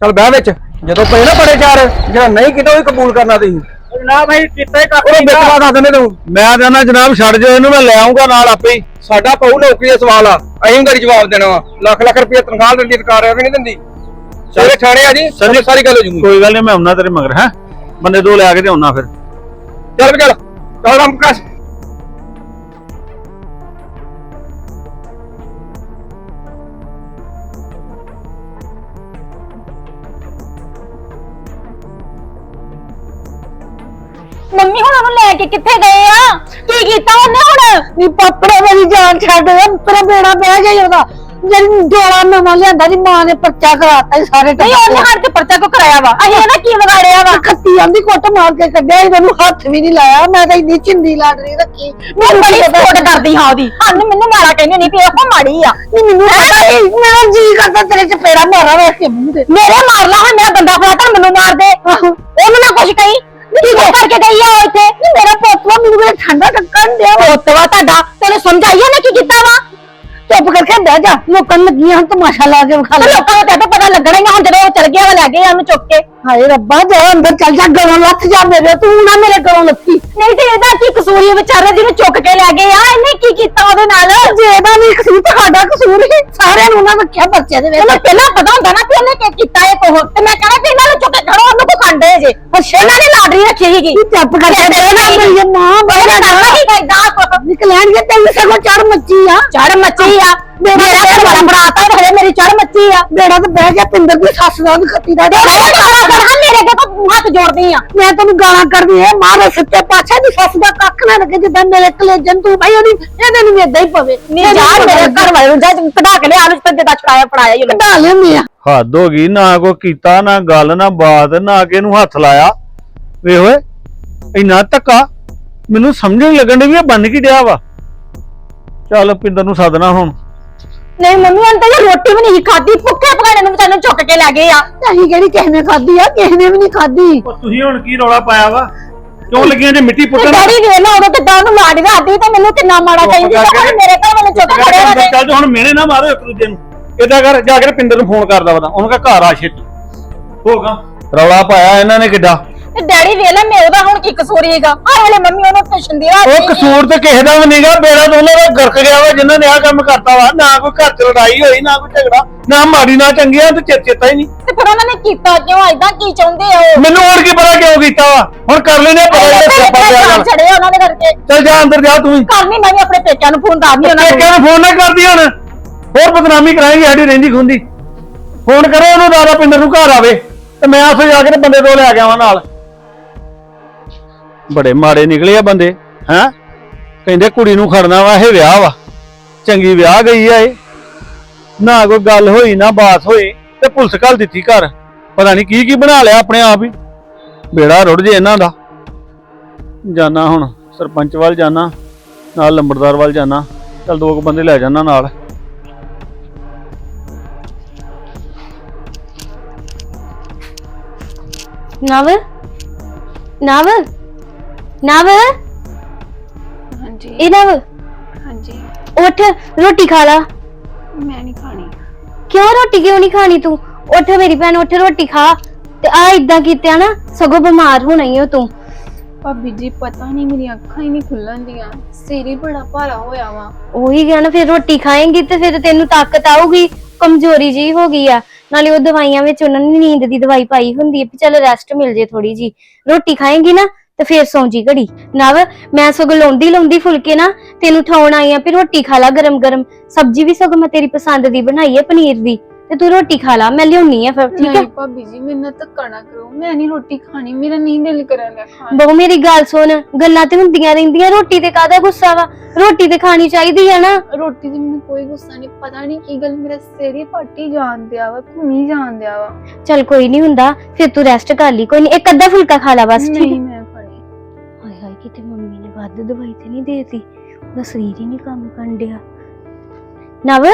ਚੱਲ ਬਹਿ ਵਿੱਚ ਜਦੋਂ ਪਏ ਨਾ ਬੜੇ ਚਾਰ ਜਿਹੜਾ ਨਹੀਂ ਕੀਤਾ ਉਹ ਵੀ ਕਬੂਲ ਕਰਨਾ ਤੁਸੀਂ। ਜਨਾਬ ਅਸੀਂ ਕੀਤਾ ਹੀ ਕੱਖ ਉਹ ਬਿਕਵਾ ਦੱਸ ਦਿੰਦੇ ਤੂੰ। ਮੈਂ ਕਹਿੰਦਾ ਜਨਾਬ ਛੱਡ ਜਾਓ ਇਹਨੂੰ ਮੈਂ ਲੈ ਆਉਂਗਾ ਨਾਲ ਆਪੇ ਹੀ। ਸਾਡਾ ਪਊ ਨੌਕਰੀ ਦਾ ਸਵਾਲ ਆ ਅਸੀਂ ਗੜੀ ਜਵਾਬ ਦੇਣਾ ਵਾ। ਲੱਖ ਲੱਖ ਰੁਪਏ ਤਨਖਾਹ ਦਿੰਦੀ ਸਰਕਾਰ ਐਵੇਂ ਨਹੀਂ ਦਿੰਦੀ। ਸਾਰੇ ਥਾਣੇ ਆ ਜੀ ਸੰਨੀ- ਸਾਰੀ ਗੱਲ ਹੋ ਜੂਗੀ। ਕੋਈ ਗੱਲ ਨਹੀਂ ਮੈਂ ਆਉਣਾ ਤੇਰੇ ਮਗਰ ਹੈ? ਬੰਦੇ ਦੋ ਲੈ ਕੇ ਤੇ ਆਉਣਾ ਫਿਰ। ਚੱਲ ਵੀ ਚੱਲ ਚੱਲ ਰਾਮ ਪ੍ਰਕਾਸ਼। ਮੰਮੀ ਹੁਣ ਉਹਨੂੰ ਲੈ ਕੇ ਕਿੱਥੇ ਗਏ ਆ? ਕੀ ਕੀਤਾ ਉਹਨੇ ਹੁਣ? ਨੀ ਪਾਪੜਾ ਮੇਰੀ ਜਾਨ ਛੱਡ ਤੇਰਾ ਬੇੜਾ ਬਹਿ ਗਿਆ ਈ ਉਹਦਾ। ਜਿਹੜੀ ਜੋੜਾ ਨਵਾਂ ਲਿਆਂਦਾ ਦੀ ਮਾਂ ਨੇ ਪਰਚਾ ਕਰਾਤਾ ਈ ਸਾਰੇ ਨਹੀਂ ਉਹਨੇ ਹੜ ਕੇ ਪਰਚਾ ਕੋ ਕਰਾਇਆ ਵਾ? ਅਸੀਂ ਇਹਦਾ ਕੀ ਵਿਗਾੜਿਆ ਵਾ? ਖੱਤੀ ਆਂਦੀ ਕੁੱਟ ਮਾਰ ਕੇ ਕੱਢਿਆ ਮੈਨੂੰ ਹੱਥ ਵੀ ਨਹੀਂ ਲਾਇਆ। ਮੈਂ ਤਾਂ ਇੰਨੀ ਚਿੰਦੀ ਲਾਡਰੀ ਰੱਖੀ। ਮੈਂ ਬੜੀ ਸਪੋਰਟ ਕਰਦੀ ਹਾਂ ਉਹਦੀ। ਹਾਂ ਮੈਨੂੰ ਮਾਰਾ ਕਹਿੰਦੀ ਨਹੀਂ ਵੀ ਉਹ ਮਾੜੀ ਆ। ਨੀ ਮੈਨੂੰ ਪਤਾ ਈ ਮੇਰਾ ਜੀ ਕਰਦਾ ਤੇਰੇ ਚਪੇੜਾ ਮਾਰਾ ਵੇਖ ਕੇ ਮੂੰਹ ਤੇ। ਮੇਰੇ ਮਾਰ ਲਾ ਹਾਂ ਮੇਰਾ ਬੰਦਾ ਫੜਾ ਕਰ ਮੈਨੂੰ ਮਾਰ ਦੇ। ਉਹਨੂੰ ਨਾ ਕੁਛ ਕਹੀ। ਕੀ ਕਰਕੇ ਗਈ ਆ ਉਹ ਇੱਥੇ ਨੀ ਮੇਰਾ ਪੋਤਵਾ ਮੈਨੂੰ ਬੜਾ ਠੰਡਾ ਟੱਕਣ ਦਿਆ ਵਾ। ਪੋਤਵਾ ਤੁਹਾਡਾ ਤੈਨੂੰ ਸਮਝਾਈਏ ਨਾ ਕੀ ਕੀਤਾ ਵਾ? ਚੁੱਪ ਕਰਕੇ ਬਹਿ ਜਾ। ਲੋਕਾਂ ਨੂੰ ਲੱਗੀਆਂ ਹੁਣ ਤਮਾਸ਼ਾ ਲਾ ਕੇ ਵਿਖਾ ਲੈ। ਲੋਕਾਂ ਨੂੰ ਤਾਂ ਪਤਾ ਲੱਗਣਾ ਹੀ ਆ ਹੁਣ ਜਦੋਂ ਉਹ ਚਲ ਗਿਆ ਵਾ ਲੈ ਗਏ ਆ ਉਹਨੂੰ ਚੁੱਕ ਕੇ। ਹਾਏ ਰੱਬਾ ਜਾ ਅੰਦਰ ਚੱਲ ਜਾ ਗਲੋਂ ਲੱਥ ਜਾ ਮੇਰੇ ਤੂੰ ਨਾ ਮੇਰੇ ਗਲੋਂ ਲੱਥੀ। ਨਹੀਂ ਤੇ ਇਹਦਾ ਕੀ ਕਸੂਰ ਹੀ ਵਿਚਾਰੇ ਜਿਹਨੂੰ ਚੁੱਕ ਕੇ ਲੈ ਗਏ ਆ? ਇਹਨੇ ਕੀ ਕੀਤਾ ਉਹਦੇ ਨਾਲ? ਜੇ ਇਹਦਾ ਵੀ ਕਸੂਰ ਤਾਂ ਸਾਡਾ ਕਸੂਰ ਹੀ ਸਾਰਿਆਂ ਨੂੰ ਉਹਨਾਂ ਰੱਖਿਆ ਬੱਚੇ ਦੇ ਵਿੱਚ। ਉਹਨੂੰ ਪਹਿਲਾਂ ਪਤਾ ਹੁੰਦਾ ਨਾ ਕਿ ਉਹਨੇ ਕੀ ਕੀਤਾ ਇਹ ਕੋਹ ਤੇ ਮੈਂ ਕਹਾਂ ਕਿ ਇਹਨਾਂ ਨੂੰ ਚੁੱਕ ਕੇ ਖੜੋ ਉਹਨੂੰ ਕੋ ਖੰਡੇ ਜੇ। ਅੱਛਾ। ਇਹਨਾਂ ਨੇ ਲਾਟਰੀ ਰੱਖੀ ਸੀਗੀ। ਤੂੰ ਚੁੱਪ ਕਰਕੇ ਬਹਿ ਜਾ ਮੇਰੀ ਮਾਂ ਬੜਾ ਡਰਦਾ ਹੀ। ਇਦਾਂ ਕੁਛ ਨਿਕਲਣਗੇ ਤੈਨੂੰ ਸਗੋਂ ਚੜ ਮੱਚੀ ਆ। ਚੜ ਮੱਚੀ ਆ। ਮੇਰਾ ਘਰ ਵਾਲਾ ਬਣਾਤਾ ਤੇ ਹਲੇ ਮੇਰੀ ਚੜ ਮੱਚੀ ਆ। ਬੇੜਾ ਤੇ ਬਹਿ ਗਿਆ ਪਿੰਦਰ ਦੀ ਸੱਸ ਦਾ ਖੱਤੀ ਦਾ ਤੇ ਕਰ ਹਾਂ ਮੇਰੇ ਤੋਂ ਹੱਥ ਜੋੜਦੀ ਆ। ਮੈਂ ਤੈਨੂੰ ਗਾਲਾਂ ਕਰਦੀ ਐ ਮਾਂ ਦੇ ਸੱਚੇ ਪਾਛਾ ਦੀ ਸੱਸ ਦਾ ਕੱਖ ਨਾ ਲੱਗੇ ਜਿੱਦਾਂ ਮੇਰੇ ਕਲੇਜਨ ਤੂੰ ਭਾਈ ਉਹਦੀ ਇਹਦੇ ਨੂੰ ਵੀ ਏਦਾਂ ਹੀ ਪਵੇ। ਨਹੀਂ ਜਾ ਮੇਰੇ ਘਰ ਵਾਲੇ ਨੂੰ ਜਾ ਕਢਾ ਕੇ ਲਿਆ ਨੂੰ ਤੇ ਜਿੱਦਾਂ ਛੁਡਾਇਆ ਫੜਾਇਆ ਹੀ ਉਹਨੂੰ। ਕਢਾ ਲੈਂਦੇ ਆ। ਹੱਦ ਹੋ ਗਈ ਨਾ ਕੋ ਕੀਤਾ ਨਾ ਗੱਲ ਨਾ ਬਾਤ ਨਾ ਕਿ ਇਹਨੂੰ ਹੱਥ ਲਾਇਆ। ਵੇ ਓਏ ਇੰਨਾ ਧੱਕਾ ਮੈਨੂੰ ਸਮਝ ਨਹੀਂ ਲੱਗਣ ਵੀ ਇਹ ਬਣ ਕੀ ਡਿਆ ਵਾ। ਚੱਲ ਪਿੰਦਰ ਨੂੰ ਸੱਦਣਾ ਹੁਣ। ਨਹੀਂ ਮੰਮੀ ਹੁਣ ਤਾਂ ਇਹ ਰੋਟੀ ਵੀ ਨਹੀਂ ਖਾਦੀ ਭੁੱਖੇ ਪਕਾਣੇ ਨੂੰ ਵਿਚਾਰੇ ਨੂੰ ਚੁੱਕ ਕੇ ਲੈ ਗਏ ਆ। ਅਸੀਂ ਕਿਹੜੀ ਕਿਸੇ ਨੇ ਖਾਧੀ ਆ? ਕਿਸੇ ਨੇ ਵੀ ਨਹੀਂ ਖਾਧੀ। ਉਹ ਤੁਸੀਂ ਹੁਣ ਕੀ ਰੌਲਾ ਪਾਇਆ ਵਾ? ਕਿਉਂ ਲੱਗੀਆਂ ਜੇ ਮਿੱਟੀ ਤੇ ਪੁੱਟਣ ਡੈਡੀ ਵੇਖ ਲਾ ਉਦੋਂ ਕਿੱਦਾਂ ਉਹਨੂੰ ਲਾੜੀ ਰਾਦੀ ਤੇ ਮੈਨੂੰ ਕਿੰਨਾ ਮਾੜਾ ਕਹਿੰਦੀ ਤੇ ਹੁਣ ਮੇਰੇ ਘਰ ਵਾਲੇ ਚੁੱਕ ਕੇ ਖੜੇ ਹੋਏ ਚੱਲ ਜਾ ਹੁਣ ਮਿਹਣੇ ਨਾ ਮਾਰੋ ਇੱਕ ਦੂਜੇ ਨੂੰ। ਏਦਾਂ ਕਰ ਜਾ ਕੇ ਪਿੰਦਰ ਨੂੰ ਫੋਨ ਕਰਦਾ ਉਹਦਾ ਉਹਨੂੰ ਕਹ ਘਰ ਆ ਛੇਤੀ। ਹੋਗਾ ਰੌਲਾ ਪਾਇਆ ਇਹਨਾਂ ਨੇ ਕਿੱਡਾ? ਤੇ ਡੈਡੀ ਵੇਖ ਲੈ ਮੇਰੇ ਦਾ ਹੁਣ ਕੀ ਕਸੂਰ ਹੀਗਾ। ਆ ਹਲੇ ਮੰਮੀ ਉਹਨੂੰ ਟਿਸ਼ਨ ਦੀ ਰਾਤ ਉਹ ਕਸੂਰ ਤੇ ਕਿਸੇ ਦਾ ਵੀ ਨਹੀਂਗਾ ਬੇੜਾ ਤਾਂ ਉਹਨਾਂ ਦਾ ਗਰਕ ਗਿਆ ਵਾ ਜਿਨ੍ਹਾਂ ਨੇ ਆਹ ਕੰਮ ਕਰਤਾ ਵਾ ਨਾ ਕੋਈ ਘਰ ਚ ਲੜਾਈ ਹੋਈ ਨਾ ਕੋਈ ਝਗੜਾ ਨਾ ਮਾੜੀ ਨਾ ਚੰਗੀ ਆ ਤੇ ਚੇ- ਚੇਤਾ ਹੀ ਨਹੀਂ ਤੇ ਫਿਰ ਉਹਨਾਂ ਨੇ ਕੀਤਾ ਕਿਉਂ? ਐਦਾਂ ਕੀ ਚਾਹੁੰਦੇ ਆ ਉਹ? ਮੈਨੂੰ ਹੋਰ ਕੀ ਪਤਾ ਕਿਉਂ ਕੀਤਾ ਵਾ? ਹੁਣ ਕਰ ਲੈਨੇ ਪਤਾ ਇਹ ਸਿਆਪਾ ਪਿਆ ਵਾ। ਛੜੇ ਉਹਨਾਂ ਦੇ ਕਰਕੇ। ਚੱਲ ਜਾ ਅੰਦਰ ਜਾ ਤੂੰ ਹੀ ਕਰਨੀ ਮੈਂ ਵੀ ਆਪਣੇ ਪੇਕਿਆਂ ਨੂੰ ਫੋਨ ਦੱਸਦੀ ਉਹਨਾਂ ਨੂੰ। ਪੇਕਿਆਂ ਨੂੰ ਫੋਨ ਨਾ ਕਰਦੀ ਹੁਣ। ਹੋਰ ਬਦਨਾਮੀ ਕਰਾਏਗੀ ਸਾਡੀ ਰਹਿੰਦੀ ਖੁੰਦੀ ਫੋਨ ਕਰੋ ਉਹਨੂੰ ਦਾਦਾ ਪਿੰਦਰ ਨੂੰ ਘਰ ਆਵੇ। ਤੇ ਮੈਂ ਉੱਥੇ ਜਾ ਕੇ ਤੇ ਬੰਦੇ ਦੋ ਲੈ ਕੇ ਆਵਾਂ ਨਾਲ। ਬੜੇ ਮਾੜੇ ਨਿਕਲੇ ਆ ਬੰਦੇ, ਹੈਂ? ਕਹਿੰਦੇ ਕੁੜੀ ਨੂੰ ਖੜਨਾ ਵਾ, ਇਹ ਵਿਆਹ ਵਾ। ਚੰਗੀ ਵਿਆਹ ਗਈ ਆ ਇਹ। ਨਾ ਕੋਈ ਗੱਲ ਹੋਈ, ਨਾ ਬਾਤ ਹੋਈ, ਤੇ ਪੁਲਿਸ ਘੱਲ ਦਿੱਤੀ ਘਰ। ਪਤਾ ਨਹੀਂ ਕੀ ਕੀ ਬਣਾ ਲਿਆ ਆਪਣੇ ਆਪ ਹੀ। ਬੇੜਾ ਰੁੜ ਜੇ ਇਹਨਾਂ ਦਾ। ਜਾਣਾ ਹੁਣ, ਸਰਪੰਚ ਵੱਲ ਜਾਣਾ ਨਾਲ ਲੰਬੜਦਾਰ ਵੱਲ ਜਾਣਾ ਚਲ ਦੋ ਕੁ ਬੰਦੇ ਲੈ ਜਾਣਾ ਨਾਲ। ਨਵ ਨਵ ਨਵ? ਹਾਂਜੀ। ਇਹ ਨਵ? ਹਾਂਜੀ। ਉੱਠ ਰੋਟੀ ਖਾ ਲਾ। ਮੈਂ ਨਹੀਂ ਖਾਣੀ। ਕਿਉਂ ਰੋਟੀ ਕਿਉਂ ਨਹੀਂ ਖਾਣੀ ਤੂੰ? ਉੱਠ ਮੇਰੀ ਭੈਣ ਉੱਠ ਰੋਟੀ ਖਾ। ਤੇ ਆ ਇਦਾਂ ਕੀਤਾ ਨਾ ਸਗੋਂ ਬਿਮਾਰ ਹੋਣਾ ਹੀ ਹੋ ਤੂੰ। ਭਾਬੀ ਜੀ ਪਤਾ ਨਹੀਂ ਮੇਰੀਆਂ ਅੱਖਾਂ ਹੀ ਨਹੀਂ ਖੁੱਲਣ ਦੀਆਂ। ਸਿਰ ਹੀ ਬੜਾ ਭਾਰਾ ਹੋਇਆ ਵਾ। ਉਹੀ ਗਿਆ ਨਾ ਫਿਰ ਰੋਟੀ ਖਾਏਂਗੀ ਤੇ ਫਿਰ ਤੈਨੂੰ ਤਾਕਤ ਆਊਗੀ। ਕਮਜ਼ੋਰੀ ਜੀ ਹੋ ਗਈ ਆ। ਨਾਲੇ ਉਹ ਦਵਾਈਆਂ ਵਿੱਚ ਉਹਨਾਂ ਨੇ ਨੀਂਦ ਦੀ ਦਵਾਈ ਪਾਈ ਹੁੰਦੀ ਹੈ ਵੀ ਚੱਲ ਰੈਸਟ ਮਿਲ ਜੇ ਥੋੜੀ ਜੀ ਰੋਟੀ ਖਾਏਂਗੀ ਨਾ ਤੇ ਫਿਰ ਸੌਂ ਜੀ ਘੜੀ। ਨਵ ਮੈਂ ਸਗੋਂ ਲਾਉਂਦੀ ਲਾਉਂਦੀ ਫੁਲਕੇ ਨਾ ਤੈਨੂੰ ਠਾਉਣ ਆਈ ਆ ਵੀ ਰੋਟੀ ਖਾ ਲਾ ਗਰਮ ਗਰਮ। ਸਬਜ਼ੀ ਵੀ ਸਗੋਂ ਮੈਂ ਤੇਰੀ ਪਸੰਦ ਦੀ ਬਣਾਈ ਹੈ ਪਨੀਰ ਦੀ। ਤੇ ਤੂੰ ਰੋਟੀ ਖਾ ਲਾ ਮੈਂ ਲਿਆਉਣੀ ਆ ਫਿਰ ਠੀਕ ਹੈ ਨਹੀਂ ਭਾਬੀ ਜੀ ਮੇਰੇ ਨਾਲ ਧੱਕਾ ਨਾ ਕਰੋ। ਮੈਂ ਨਹੀਂ ਰੋਟੀ ਖਾਣੀ ਮੇਰਾ ਨਹੀਂ ਦਿਲ ਕਰਨ ਦਾ ਖਾਣ ਬਹੁ ਮੇਰੀ ਗੱਲ ਸੁਣ ਗੱਲਾਂ ਤੇ ਹੁੰਦੀਆਂ ਰਹਿੰਦੀਆਂ ਰੋਟੀ ਤੇ ਕਾਹਦਾ ਗੁੱਸਾ ਵਾ? ਰੋਟੀ ਤੇ ਖਾਣੀ ਚਾਹੀਦੀ ਹੈ ਨਾ। ਰੋਟੀ ਦੀ ਮੈਨੂੰ ਕੋਈ ਗੁੱਸਾ ਨਹੀਂ ਪਤਾ ਨਹੀਂ ਕੀ ਗੱਲ ਮੇਰਾ ਸਿਰ ਹੀ ਫੱਟੀ ਜਾਣ ਦਿਆ ਵਾ ਘੁੰਮੀ ਜਾਣ ਦਿਆ ਵਾ। ਚੱਲ ਕੋਈ ਨਹੀਂ ਹੁੰਦਾ ਫਿਰ ਤੂੰ ਰੈਸਟ ਕਰ ਲਈ ਕੋਈ ਨਹੀਂ ਇੱਕ ਅੱਧਾ ਫੁਲਕਾ ਖਾ ਲਾ ਬਸ ਠੀਕ ਨਹੀਂ ਹੈ ਮੈਂ ਕਿਤੇ ਮੰਮੀ ਨੇ ਵੱਧ ਦਵਾਈ ਤੇ ਨਹੀਂ ਦੇਤੀ ਉਹਦਾ ਸਰੀਰ ਹੀ ਨਹੀਂ ਕੰਮ ਕਰਨ ਡਿਆ। ਨਵ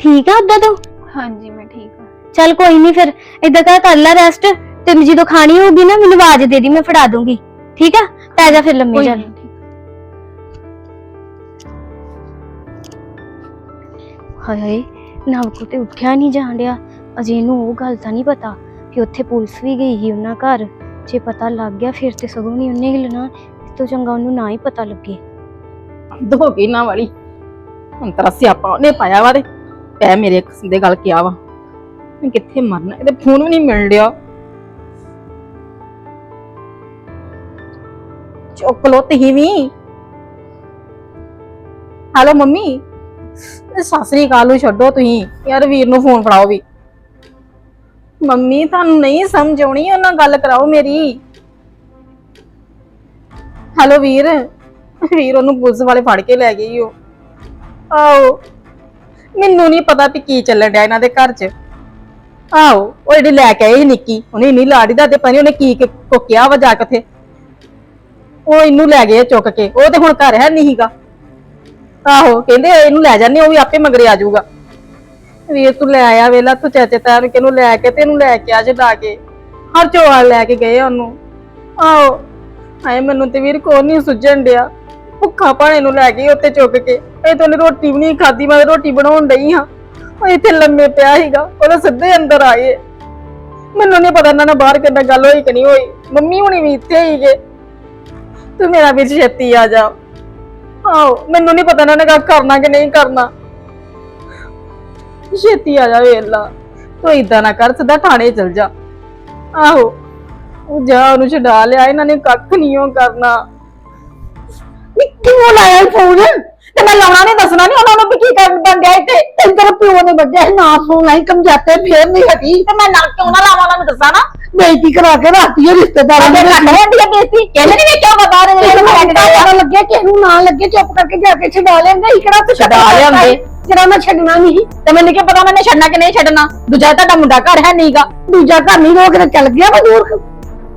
ਠੀਕ ਆ ਅੱਧਾ ਤੂੰ? ਹਾਂਜੀ ਮੈਂ ਠੀਕ ਹਾਂ। ਚੱਲ ਕੋਈ ਨਹੀਂ ਫਿਰ ਏਦਾਂ ਕਰ ਕਰ ਲੈ ਰੈਸਟ ਤੇ ਜਦੋਂ ਖਾਣੀ ਹੋਊਗੀ ਨਾ ਮੈਨੂੰ ਆਵਾਜ਼ ਦੇ ਦੀ ਮੈਂ ਫੜਾ ਦੂੰਗੀ। ਠੀਕ ਆ? ਪੈ ਜਾ ਫਿਰ ਲੰਮੇ ਕੋਈ ਚੱਲ। ਨਹੀਂ ਠੀਕ ਹਾਏ ਹਾਏ ਨਵ ਕੋ ਤੇ ਉੱਠਿਆ ਨਹੀਂ ਜਾਣ ਡਿਆ। ਅਜੇ ਇਹਨੂੰ ਉਹ ਗੱਲ ਤਾਂ ਨਹੀਂ ਪਤਾ ਕਿ ਉੱਥੇ ਪੁਲਿਸ ਵੀ ਗਈ ਸੀ ਉਹਨਾਂ ਘਰ। ਜੇ ਪਤਾ ਲੱਗ ਗਿਆ ਫਿਰ ਤੇ ਸਗੋਂ ਨਹੀਂ ਉਹਨੇ ਹਿਲਣਾ ਤੋਂ ਚੰਗਾ ਉਹਨੂੰ ਨਾ ਹੀ ਪਤਾ ਲੱਗੇ। ਹੱਦ ਨਾ ਵਾਲੀ। ਹੁਣ ਤੇਰਾ ਸਿਆਪਾ ਉਹਨੇ ਪਾਇਆ ਵਾ ਤੇ ਪੈ ਮੇਰੇ ਦੇ ਗੱਲ ਕਿਹਾ ਵਾ। ਮੈਂ ਕਿੱਥੇ ਮਰਨਾ, ਇਹਦੇ ਫੋਨ ਵੀ ਨਹੀਂ ਮਿਲ ਰਿਹਾ ਚੁੱਕ ਲੋ ਤੁਸੀਂ ਵੀ। ਹੈਲੋ ਮੰਮੀ, ਇਹ ਸਾਸਰੀ ਕਾਲ ਨੂੰ ਛੱਡੋ ਤੁਸੀਂ। ਯਾਰ ਵੀਰ ਨੂੰ ਫੋਨ ਫੜਾਓ ਵੀ। ਮੰਮੀ, ਤੁਹਾਨੂੰ ਨਹੀਂ ਸਮਝ ਆਉਣੀ, ਉਹਨਾਂ ਨਾਲ ਗੱਲ ਕਰਾਓ ਮੇਰੀ। ਹੈਲੋ ਵੀਰ ਵੀਰ ਉਹਨੂੰ ਪੁਲਿਸ ਵਾਲੇ ਫੜ ਕੇ ਲੈ ਗਏ ਈ ਉਹ। ਆਓ, ਮੈਨੂੰ ਨਹੀਂ ਪਤਾ ਵੀ ਕੀ ਚੱਲਣ ਡਿਆ ਇਹਨਾਂ ਦੇ ਘਰ 'ਚ। ਆਓ, ਉਹ ਜਿਹੜੀ ਲੈ ਕੇ ਆਈ ਸੀ ਨਿੱਕੀ, ਉਹਨੇ ਨਹੀਂ ਲਾੜੀ ਦਾ ਤੇ ਪਤਾ ਉਹਨੇ ਕੀ ਕੋ ਕਿਹਾ ਵਾ ਜਾ ਕੇ ਉੱਥੇ। ਉਹ ਇਹਨੂੰ ਲੈ ਗਏ ਚੁੱਕ ਕੇ, ਉਹ ਤੇ ਹੁਣ ਘਰ ਹੈ ਨਹੀਂਗਾ ਆਹੋ, ਕਹਿੰਦੇ ਇਹਨੂੰ ਲੈ ਜਾਂਦੇ ਉਹ ਵੀ ਆਪੇ ਮਗਰੇ ਆ ਜਾਊਗਾ। ਵੀਰ ਤੂੰ ਲੈ ਆਇਆ ਵੇਲਾ ਤੂੰ ਚਾਚੇ ਤਾਰ ਕੇ ਨੂੰ ਲੈ ਕੇ ਤੇ ਇਹਨੂੰ ਲੈ ਕੇ ਆ ਛਡਾ ਕੇ। ਹਰ ਚੋਲ ਲੈ ਕੇ ਗਏ ਉਹਨੂੰ। ਆਹੋ ਹਾਏ, ਮੈਨੂੰ ਤੇ ਵੀਰ ਕੋਈ ਨਹੀਂ ਸੁਝਣ ਡਿਆ। ਭੁੱਖਾ ਭਾਣੇ ਨੂੰ ਲੈ ਗਈ ਉੱਤੇ ਚੁੱਕ ਕੇ। ਇਹ ਤਾਂ ਉਹਨੇ ਰੋਟੀ ਵੀ ਨਹੀਂ ਖਾਦੀ ਮੈਂ ਰੋਟੀ ਬਣਾਉਣ ਡਈ ਹਾਂ। ਉਹ ਇੱਥੇ ਲੰਮੇ ਪਿਆ ਸੀਗਾ ਉਹਦੇ ਸਿੱਧੇ ਅੰਦਰ ਆਏ। ਮੈਨੂੰ ਨਹੀਂ ਪਤਾ ਇਹਨਾਂ ਨਾਲ ਬਾਹਰ ਕਿੰਨਾ ਗੱਲ ਹੋਈ ਕਿ ਨਹੀਂ ਹੋਈ। ਮੰਮੀ ਹੁਣੀ ਵੀ ਇੱਥੇ ਹੀਗੇ ਤੂੰ ਮੇਰਾ ਵੀਰ ਛੇਤੀ ਆ ਜਾ। ਆਓ ਮੈਨੂੰ ਨਹੀਂ ਪਤਾ ਇਹਨਾਂ ਨੇ ਗੱਲ ਕਰਨਾ ਕਿ ਨਹੀਂ ਕਰਨਾ। ਛੇਤੀ ਆ ਜਾ ਵੇਲਾ ਤੂੰ ਇਦਾਂ ਨਾ ਕਰ, ਸਿੱਧਾ ਥਾਣੇ ਚਲ ਜਾ। ਆਹੋ। ਉਹ ਜਾ ਉਹਨੂੰ ਛਡਾ ਲਿਆ ਇਹਨਾਂ ਨੇ ਕੱਖ ਨਹੀਂ ਉਹ ਕਰਨਾ। ਨੀ ਕਿਉਂ ਲਾਇਆ ਫੋਨ ਤੇ ਮੈਂ ਲਾਉਣਾ ਨਹੀਂ ਦੱਸਣਾ ਨਹੀਂ ਉਹਨਾਂ ਨੂੰ ਵੀ ਕੀ ਕਰਨ ਬੰਦਿਆ ਇੱਥੇ ਤੇਰੇ ਪਿਓ ਨੇ ਵੱਜਿਆ ਸੀ, ਨਾ ਫੋਨ ਲਾਈ ਸਮਝਾਤੇ ਫੇਰ ਨਹੀਂ ਹਟੀ। ਤੇ ਮੈਂ ਨਾ ਕਿਉਂ ਨਾ ਲਾਵਾਂ ਉਹਨਾਂ ਨੂੰ ਦੱਸਾਂ ਨਾ। ਬੇਇੱਜ਼ਤੀ ਕਰਾ ਕੇ ਰੱਖਦੀ ਹੈ ਰਿਸ਼ਤੇਦਾਰਾਂ ਅਗੇ ਦੇ ਘੱਟ ਹੁੰਦੀ ਹੈ ਬੇਇੱਜ਼ਤੀ। ਕਹਿੰਦੇ ਨਹੀਂ ਵੇਖਿਆ ਬਾਹਰ ਦੇ ਤੈਨੂੰ ਜਿਹੜੇ ਪਤਾ ਬੈਠ ਪਤਾ ਲੱਗਿਆ ਕਿ ਇਹਨੂੰ ਨਾ ਲੱਗੇ ਚੁੱਪ ਕਰਕੇ ਜਾ ਕੇ ਛਡਾ ਲੈਂਦਾ ਹੀ ਕਿਹੜਾ ਤੂੰ ਛਡਾ ਲਿਆਉਂਦੇ। ਜਿਹੜਾ ਮੈਂ ਛੱਡਣਾ ਨਹੀਂ ਤੇ ਮੈਨੂੰ ਕੀ ਪਤਾ ਮੈਨੇ ਛੱਡਣਾ ਕਿ ਨਹੀਂ ਛੱਡਣਾ। ਦੂਜਾ ਤੁਹਾਡਾ ਮੁੰਡਾ ਘਰ ਹੈ ਨਹੀਂਗਾ ਦੂਜਾ ਘਰ ਨਹੀਂ ਰੋਕ ਕੇ ਚੱਲ ਗਿਆ ਯਾਰ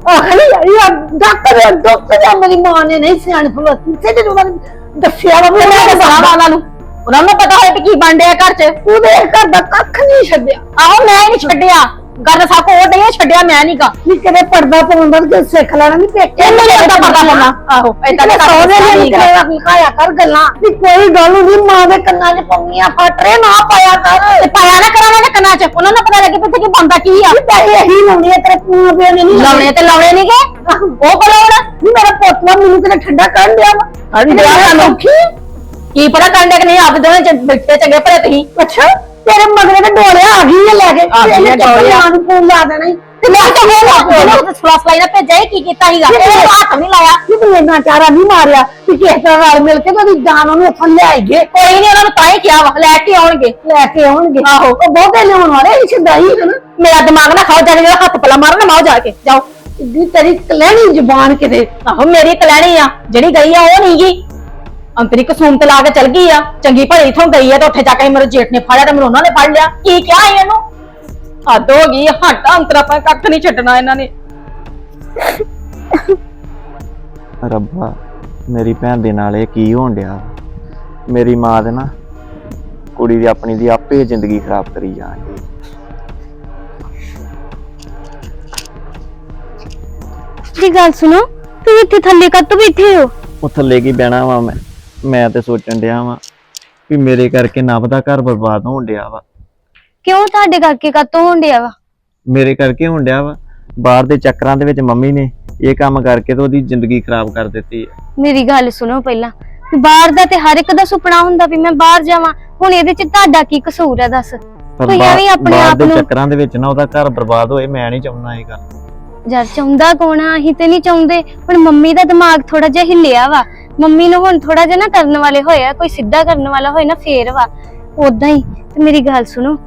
ਡਾਕਟਰ ਡਾਕਟਰ ਜਾਂ ਮੇਰੀ ਮਾਂ ਨੇ ਨਹੀਂ ਸਿਆਣ ਫਲੋਤੀ। ਉਹਨਾਂ ਨੇ ਦੱਸਿਆ ਵਾ ਮੈਂ ਦੱਸਣਾ ਵਾ ਉਹਨਾਂ ਨੂੰ। ਉਹਨਾਂ ਨੂੰ ਪਤਾ ਹੋਇਆ ਕਿ ਕੀ ਬਣ ਰਿਹਾ ਘਰ 'ਚ। ਉਹਦੇ ਘਰ ਦਾ ਕੱਖ ਨਹੀਂ ਛੱਡਿਆ। ਆਹੋ, ਮੈਂ ਹੀ ਨਹੀਂ ਛੱਡਿਆ। ਗੱਲ ਸਾ ਕੋ ਨਹੀਂ ਛੱਡਿਆ ਮੈਂ ਨਹੀਂਗਾ ਨੀ ਕਦੇ ਪਰਦਾ ਪਾਉਣ ਦਾ ਕਿ ਸਿੱਖ ਲੈਣਾ ਨਹੀਂ ਪੇਕੇ ਇਹਨੂੰ ਨਹੀਂ ਪਤਾ ਪਤਾ ਹੋਣਾ ਆਹੋ ਏਦਾਂ ਇਤਨੇ ਦਾ ਸੋਹਣੇ ਨੇ ਨਹੀਂਗਾ ਨਿਕਲੇ ਲਿਖਾਇਆ ਕਰ ਗੱਲਾਂ? ਵੀ ਕੋਈ ਗੱਲ ਨਹੀਂ ਮਾਂ ਦੇ ਕੰਨਾਂ 'ਚ ਪਾਉਣੀਆਂ ਫਟਰੇ ਨਾ ਪਾਇਆ ਕਰ। ਤੇ ਪਾਇਆ ਨਾ ਕਰਾਂ ਮੈਂ ਕੰਨਾਂ 'ਚ। ਉਹਨਾਂ ਨੂੰ ਪਤਾ ਲੱਗੇ ਪਿੱਛੇ ਕੀ ਬੰਦਾ ਕੀ ਆ। ਵੀ ਪੈਸੇ ਇਹੀ ਲਾਉਣੇ ਆ ਤੇਰੇ ਪੂਆ ਪਿਓ ਨੇ। ਨਹੀਂ ਲਾਉਣੇ ਤੇ ਲਾਉਣੇ ਨਹੀਂਗੇ ਉਹ ਬਲਾਉਣਾ ਨੀ ਮੇਰਾ ਪੋਤਲਾ ਮੈਨੂੰ ਕਿਤੇ ਠੰਡਾ ਕਰਨ ਦਿਆ ਵਾ। ਕਰਨ ਡਿਆ ਤੁਹਾਨੂੰ। ਕੀ ਪਤਾ ਕਰਨ ਕਿ ਨਹੀਂ ਆਪ ਦੋਵੇਂ ਚ ਬੈਠੇ ਚੰਗੇ ਭਲੇ ਤੁਸੀਂ। ਅੱਛਾ। ਤੇਰੇ ਮਗਰੇ ਤੇ ਡੋਲੇ ਆ ਗਈ ਹੈ ਲੈ ਕੇ। ਆ ਗਈ ਇਹਨੇ। ਮਾਂ ਨੂੰ ਫੋਨ ਲਾ ਦੇਣਾ ਈ। ਤੇ ਮੈਂ ਤਾਂ ਉਹ ਫਲਾਸ ਲਾਈਨਾ ਭੇਜਿਆ ਹੀ ਕੀ ਕੀਤਾ ਸੀਗਾ। ਇਹ ਹੱਥ ਨਹੀਂ ਲਾਇਆ। ਨੀ ਤੂੰ ਇੰਨਾ ਚਾਰਾ ਨਹੀਂ ਮਾਰਿਆ ਕਿ ਕਿਸੇ ਤਰ੍ਹਾਂ ਨਾਲ ਮਿਲ ਕੇ ਤੇ ਉਹਦੀ ਜਾਨ ਉਹਨੂੰ ਉੱਥੋਂ ਲਿਆਈਏ ਕੋਈ ਨਹੀਂ ਉਹਨਾਂ ਨੂੰ ਤਾਂ ਹੀ ਕਿਹਾ ਵਾ ਲੈ ਕੇ ਆਉਣਗੇ। ਲੈ ਕੇ ਆਉਣਗੇ। ਆਹੋ। ਉਹ ਬਹੁਤੇ ਲਿਆਉਣ ਵਾਲੇ ਇਹ ਛਦਾਈ ਹੈ ਨਾ। ਮੇਰਾ ਦਿਮਾਗ ਨਾ ਖਾਓ ਜਾ ਕੇ ਜਿਹੜਾ ਹੱਥ ਪਲਾ ਮਾਰੋ ਨਾ ਮਾਓ ਜਾ ਕੇ ਜਾਓ। ਇੱਡੀ ਤੇਰੀ ਕਲੈਣੀ ਜ਼ੁਬਾਨ ਕਿਤੇ। ਆਹੋ ਮੇਰੀ ਕਲੈਣੀ ਆ ਜਿਹੜੀ ਗਈ ਆ ਉਹ ਨਹੀਂ ਗਈ ਅੰਤਰੀ ਕਸੂਮ ਤੇ ਲਾ ਕੇ ਚਲ ਗਈ ਆ ਚੰਗੀ ਭਲੀ ਇਥੋਂ ਗਈ ਆ ਤੇ ਉੱਥੇ ਜਾ ਕੇ ਮੇਰੇ ਜੇਠ ਨੇ ਫੜਿਆ ਤੇ ਮੈਨੂੰ ਉਹਨਾਂ ਨੇ ਫੜ ਲਿਆ। ਕੀ ਕਿਹਾ ਇਹਨੂੰ? ਹੱਦ ਹੋ ਗਈ ਹੱਟਾ ਅੰਤਰਾ ਪਾ ਕੱਖ ਨਹੀਂ ਛੱਡਣਾ ਇਹਨਾਂ ਨੇ। ਰੱਬਾ ਮੇਰੀ ਭੈਣ ਦੇ ਨਾਲ ਇਹ ਕੀ ਹੋਣ ਡਿਆ? ਮੇਰੀ ਮਾਂ ਦੇ ਨਾ ਕੁੜੀ ਦੀ ਆਪਣੀ ਦੀ ਆਪੇ ਜ਼ਿੰਦਗੀ ਖਰਾਬ ਕਰੀ ਜਾਂਦੀ ਜੀ ਗੱਲ ਸੁਣੋ ਤੁਸੀਂ ਇੱਥੇ ਥੱਲੇ ਕੱਤ ਬੈਠੇ ਹੋ? ਉਹ ਥੱਲੇ ਕੀ ਬਹਿਣਾ ਵਾ ਮੈਂ? ਮੈਂ ਤੇ ਸੋਚਣ ਡਿਆ ਵਾਂ ਵੀ ਮੇਰੇ ਕਰਕੇ ਨਵ ਦਾ ਘਰ ਬਰਬਾਦ ਹੋਣ ਡਿਆ ਵਾ। ਕਿਉਂ ਤੁਹਾਡੇ ਕਰਕੇ ਕੱਤੋਂ ਹੋਣ ਡਿਆ ਵਾ? ਮੇਰੇ ਕਰਕੇ ਹੋਣ ਡਿਆ ਵਾ। ਬਾਹਰ ਦੇ ਚੱਕਰਾਂ ਦੇ ਵਿੱਚ ਮੰਮੀ ਨੇ ਇਹ ਕੰਮ ਕਰਕੇ ਤੇ ਉਹਦੀ ਜ਼ਿੰਦਗੀ ਖਰਾਬ ਕਰ ਦਿੱਤੀ ਹੈ ਮੇਰੀ ਗੱਲ ਸੁਣੋ ਪਹਿਲਾਂ। ਬਾਹਰ ਦਾ ਤੇ ਹਰ ਇੱਕ ਦਾ ਸੁਪਨਾ ਹੁੰਦਾ ਵੀ ਮੈਂ ਬਾਹਰ ਜਾਵਾਂ। ਹੁਣ ਇਹਦੇ ਚ ਤੁਹਾਡਾ ਕੀ ਕਸੂਰ ਹੈ ਦੱਸ? ਤੁਸੀਂ ਐਵੇਂ ਆਪਣੇ ਬਾਹਰ ਆਪ ਦੇ ਨੂੰ- ਚੱਕਰਾਂ ਦੇ ਵਿੱਚ ਨਾ ਉਹਦਾ ਘਰ ਬਰਬਾਦ ਹੋਏ ਮੈਂ ਨਹੀਂ ਚਾਹੁੰਦਾ ਇਹ ਗੱਲ। ਯਾਰ ਚਾਹੁੰਦਾ ਕੌਣ ਅਸੀਂ ਤੇ ਨਹੀਂ ਚਾਹੁੰਦੇ। ਹੁਣ ਮੰਮੀ ਦਾ ਦਿਮਾਗ ਥੋੜਾ ਜਿਹਾ ਹਿੱਲਿਆ ਵਾ। ਮੰਮੀ ਨੂੰ ਹੁਣ ਥੋੜਾ ਜਿਹਾ ਨਾ ਕਰਨ ਵਾਲੇ ਹੋਇਆ ਕੋਈ ਸਿੱਧਾ ਕਰਨ ਵਾਲਾ ਹੋਏ ਨਾ ਫੇਰ ਵਾ। ਉਦਾਂ ਹੀ ਤੇ ਮੇਰੀ ਗੱਲ ਸੁਣੋ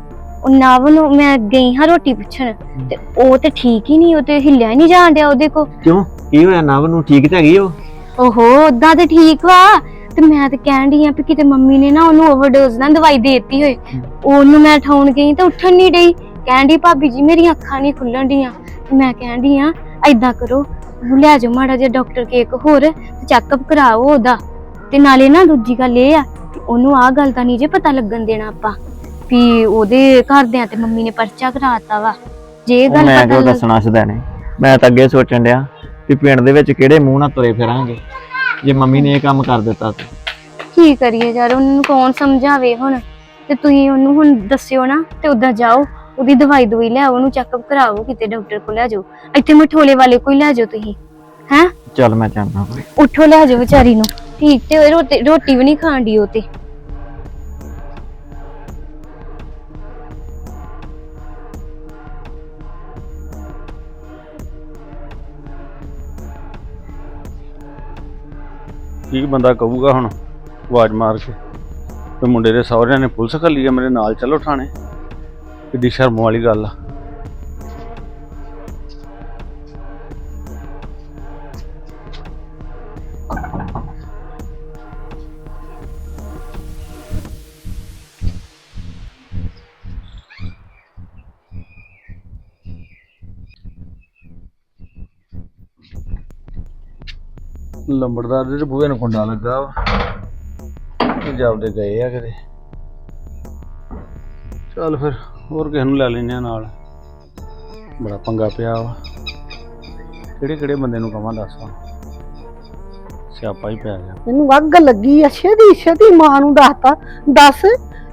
ਉਹ ਨਵ ਨੂੰ ਮੈਂ ਗਈ ਹਾਂ ਰੋਟੀ ਪੁੱਛਣ ਤੇ ਉਹ ਤੇ ਠੀਕ ਹੀ ਨਹੀਂ ਉਹ ਤੇ ਹਿੱਲਿਆ ਹੀ ਨਹੀਂ ਜਾਣ ਡਿਆ ਉਹਦੇ ਕੋ ਕਿਉਂ? ਕੀ ਹੋਇਆ? ਨਵ ਨੂੰ ਠੀਕ ਤੇ ਹੈਗੀ ਉਹ? ਓਹੋ ਉਦਾਂ ਤੇ ਠੀਕ ਵਾ ਤੇ ਮੈਂ ਤੇ ਕਹਿਣ ਡਈ ਆ ਵੀ ਕਿਤੇ ਮੰਮੀ ਨੇ ਨਾ ਉਹਨੂੰ ਓਵਰਡੋਜ਼ ਨਾਲ ਦਵਾਈ ਦੇ ਦਿੱਤੀ ਹੋਏ। ਉਹਨੂੰ ਮੈਂ ਠਾਉਣ ਗਈ ਤੇ ਉੱਠਣ ਨਹੀਂ ਡਈ। ਕਹਿਣ ਡਈ ਭਾਬੀ ਜੀ ਮੇਰੀਆਂ ਅੱਖਾਂ ਨਹੀਂ ਖੁੱਲਣ ਡੀਆਂ ਮੈਂ ਕਹਿਣ ਡਈ ਆ ਐਦਾਂ ਕਰੋ ਉਹਨੂੰ ਲੈ ਜਾਓ ਮਾੜਾ ਜਿਹਾ ਡਾਕਟਰ ਕੇਕ ਹੋਰ ਤੇ ਚੈੱਕਅਪ ਕਰਾਓ ਉਹਦਾ। ਤੇ ਨਾਲੇ ਨਾ ਦੂਜੀ ਗੱਲ ਇਹ ਆ ਕਿ ਉਹਨੂੰ ਆਹ ਗੱਲ ਦਾ ਨਹੀਂ ਜੇ ਪਤਾ ਲੱਗਣ ਦੇਣਾ ਆਪਾਂ ਵੀ ਉਹਦੇ ਘਰਦਿਆਂ ਤੇ ਮੰਮੀ ਨੇ ਪਰਚਾ ਕਰਾਤਾ ਵਾ। ਜੇ ਇਹ ਗੱਲ ਮੈਂ ਪਤਾ ਕਿਉਂ ਲੱਗ ਦੱਸਣਾ ਸਦੈਣੇ? ਮੈਂ ਤਾਂ ਅੱਗੇ ਸੋਚਣ ਡਿਆ ਵੀ ਪਿੰਡ ਦੇ ਵਿੱਚ ਕਿਹੜੇ ਮੂੰਹ ਨਾਲ ਤੁਰੇ ਫਿਰਾਂਗੇ ਜੇ ਮੰਮੀ ਨੇ ਇਹ ਕੰਮ ਕਰ ਦਿੱਤਾ ਤੇ। ਕੀ ਕਰੀਏ ਯਾਰ ਉਹਨੂੰ ਕੌਣ ਸਮਝਾਵੇ ਹੁਣ? ਤੇ ਤੁਸੀਂ ਉਹਨੂੰ ਹੁਣ ਦੱਸਿਓ ਨਾ ਤੇ ਉਦਾਂ ਜਾਓ। ਉਹਦੀ ਦਵਾਈ ਦਵਾਈ ਲਿਆਓ ਉਹਨੂੰ ਚੈੱਕਅਪ ਕਰਾਓ ਕਿਤੇ ਡਾਕਟਰ ਕੋਲ ਲੈ ਜਾਓ। ਇੱਥੇ ਮਠੋਲੇ ਵਾਲੇ ਕੋਲ ਲੈ ਜਾਓ ਤੁਸੀਂ ਹੈਂ? ਚੱਲ ਮੈਂ ਜਾਣਾ। ਕੋਈ ਉੱਠੋ ਲੈ ਜਾਓ ਵਿਚਾਰੀ ਨੂੰ। ਠੀਕ ਤੇ ਰੋਟੀ ਰੋਟੀ ਵੀ ਨਹੀਂ ਖਾਣ ਦੀ ਉਹ ਤੇ। ਕੀ ਬੰਦਾ ਕਹੂਗਾ ਹੁਣ? ਆਵਾਜ਼ ਮਾਰ ਕੇ। ਤੇ ਮੁੰਡੇ ਦੇ ਸਹੁਰਿਆਂ ਨੇ ਪੁਲਿਸ ਘੱਲੀ ਆ ਮੇਰੇ ਨਾਲ ਚੱਲੋ ਥਾਣੇ। ਕਿੱਡੀ ਸ਼ਰਮ ਵਾਲੀ ਗੱਲ ਆ। ਲੰਬੜਦਾਰ ਦੇ ਤੇ ਬੂਹੇ ਨੂੰ ਕੁੰਡਾ ਲੱਗਾ ਵਾ। ਇਹ ਜਾਪਦੇ ਗਏ ਆ ਕਿਤੇ। ਚੱਲ ਫਿਰ। ਹੋਰ ਕਿਸੇ ਨੂੰ ਲੈ ਲੈਨੇ ਆ ਨਾਲ। ਬੜਾ ਪੰਗਾ ਪਿਆ ਵਾ। ਕਿਹੜੇ ਕਿਹੜੇ ਬੰਦੇ ਨੂੰ ਕਵਾਂ ਦੱਸ ਸਿਆਪਾ ਹੀ ਪੈ ਗਿਆ। ਮੈਨੂੰ ਵੱਗ ਲੱਗੀ ਆ ਛੇਦੀ ਛੇਦੀ ਮਾਂ ਨੂੰ ਦੱਸਤਾ। ਦੱਸ,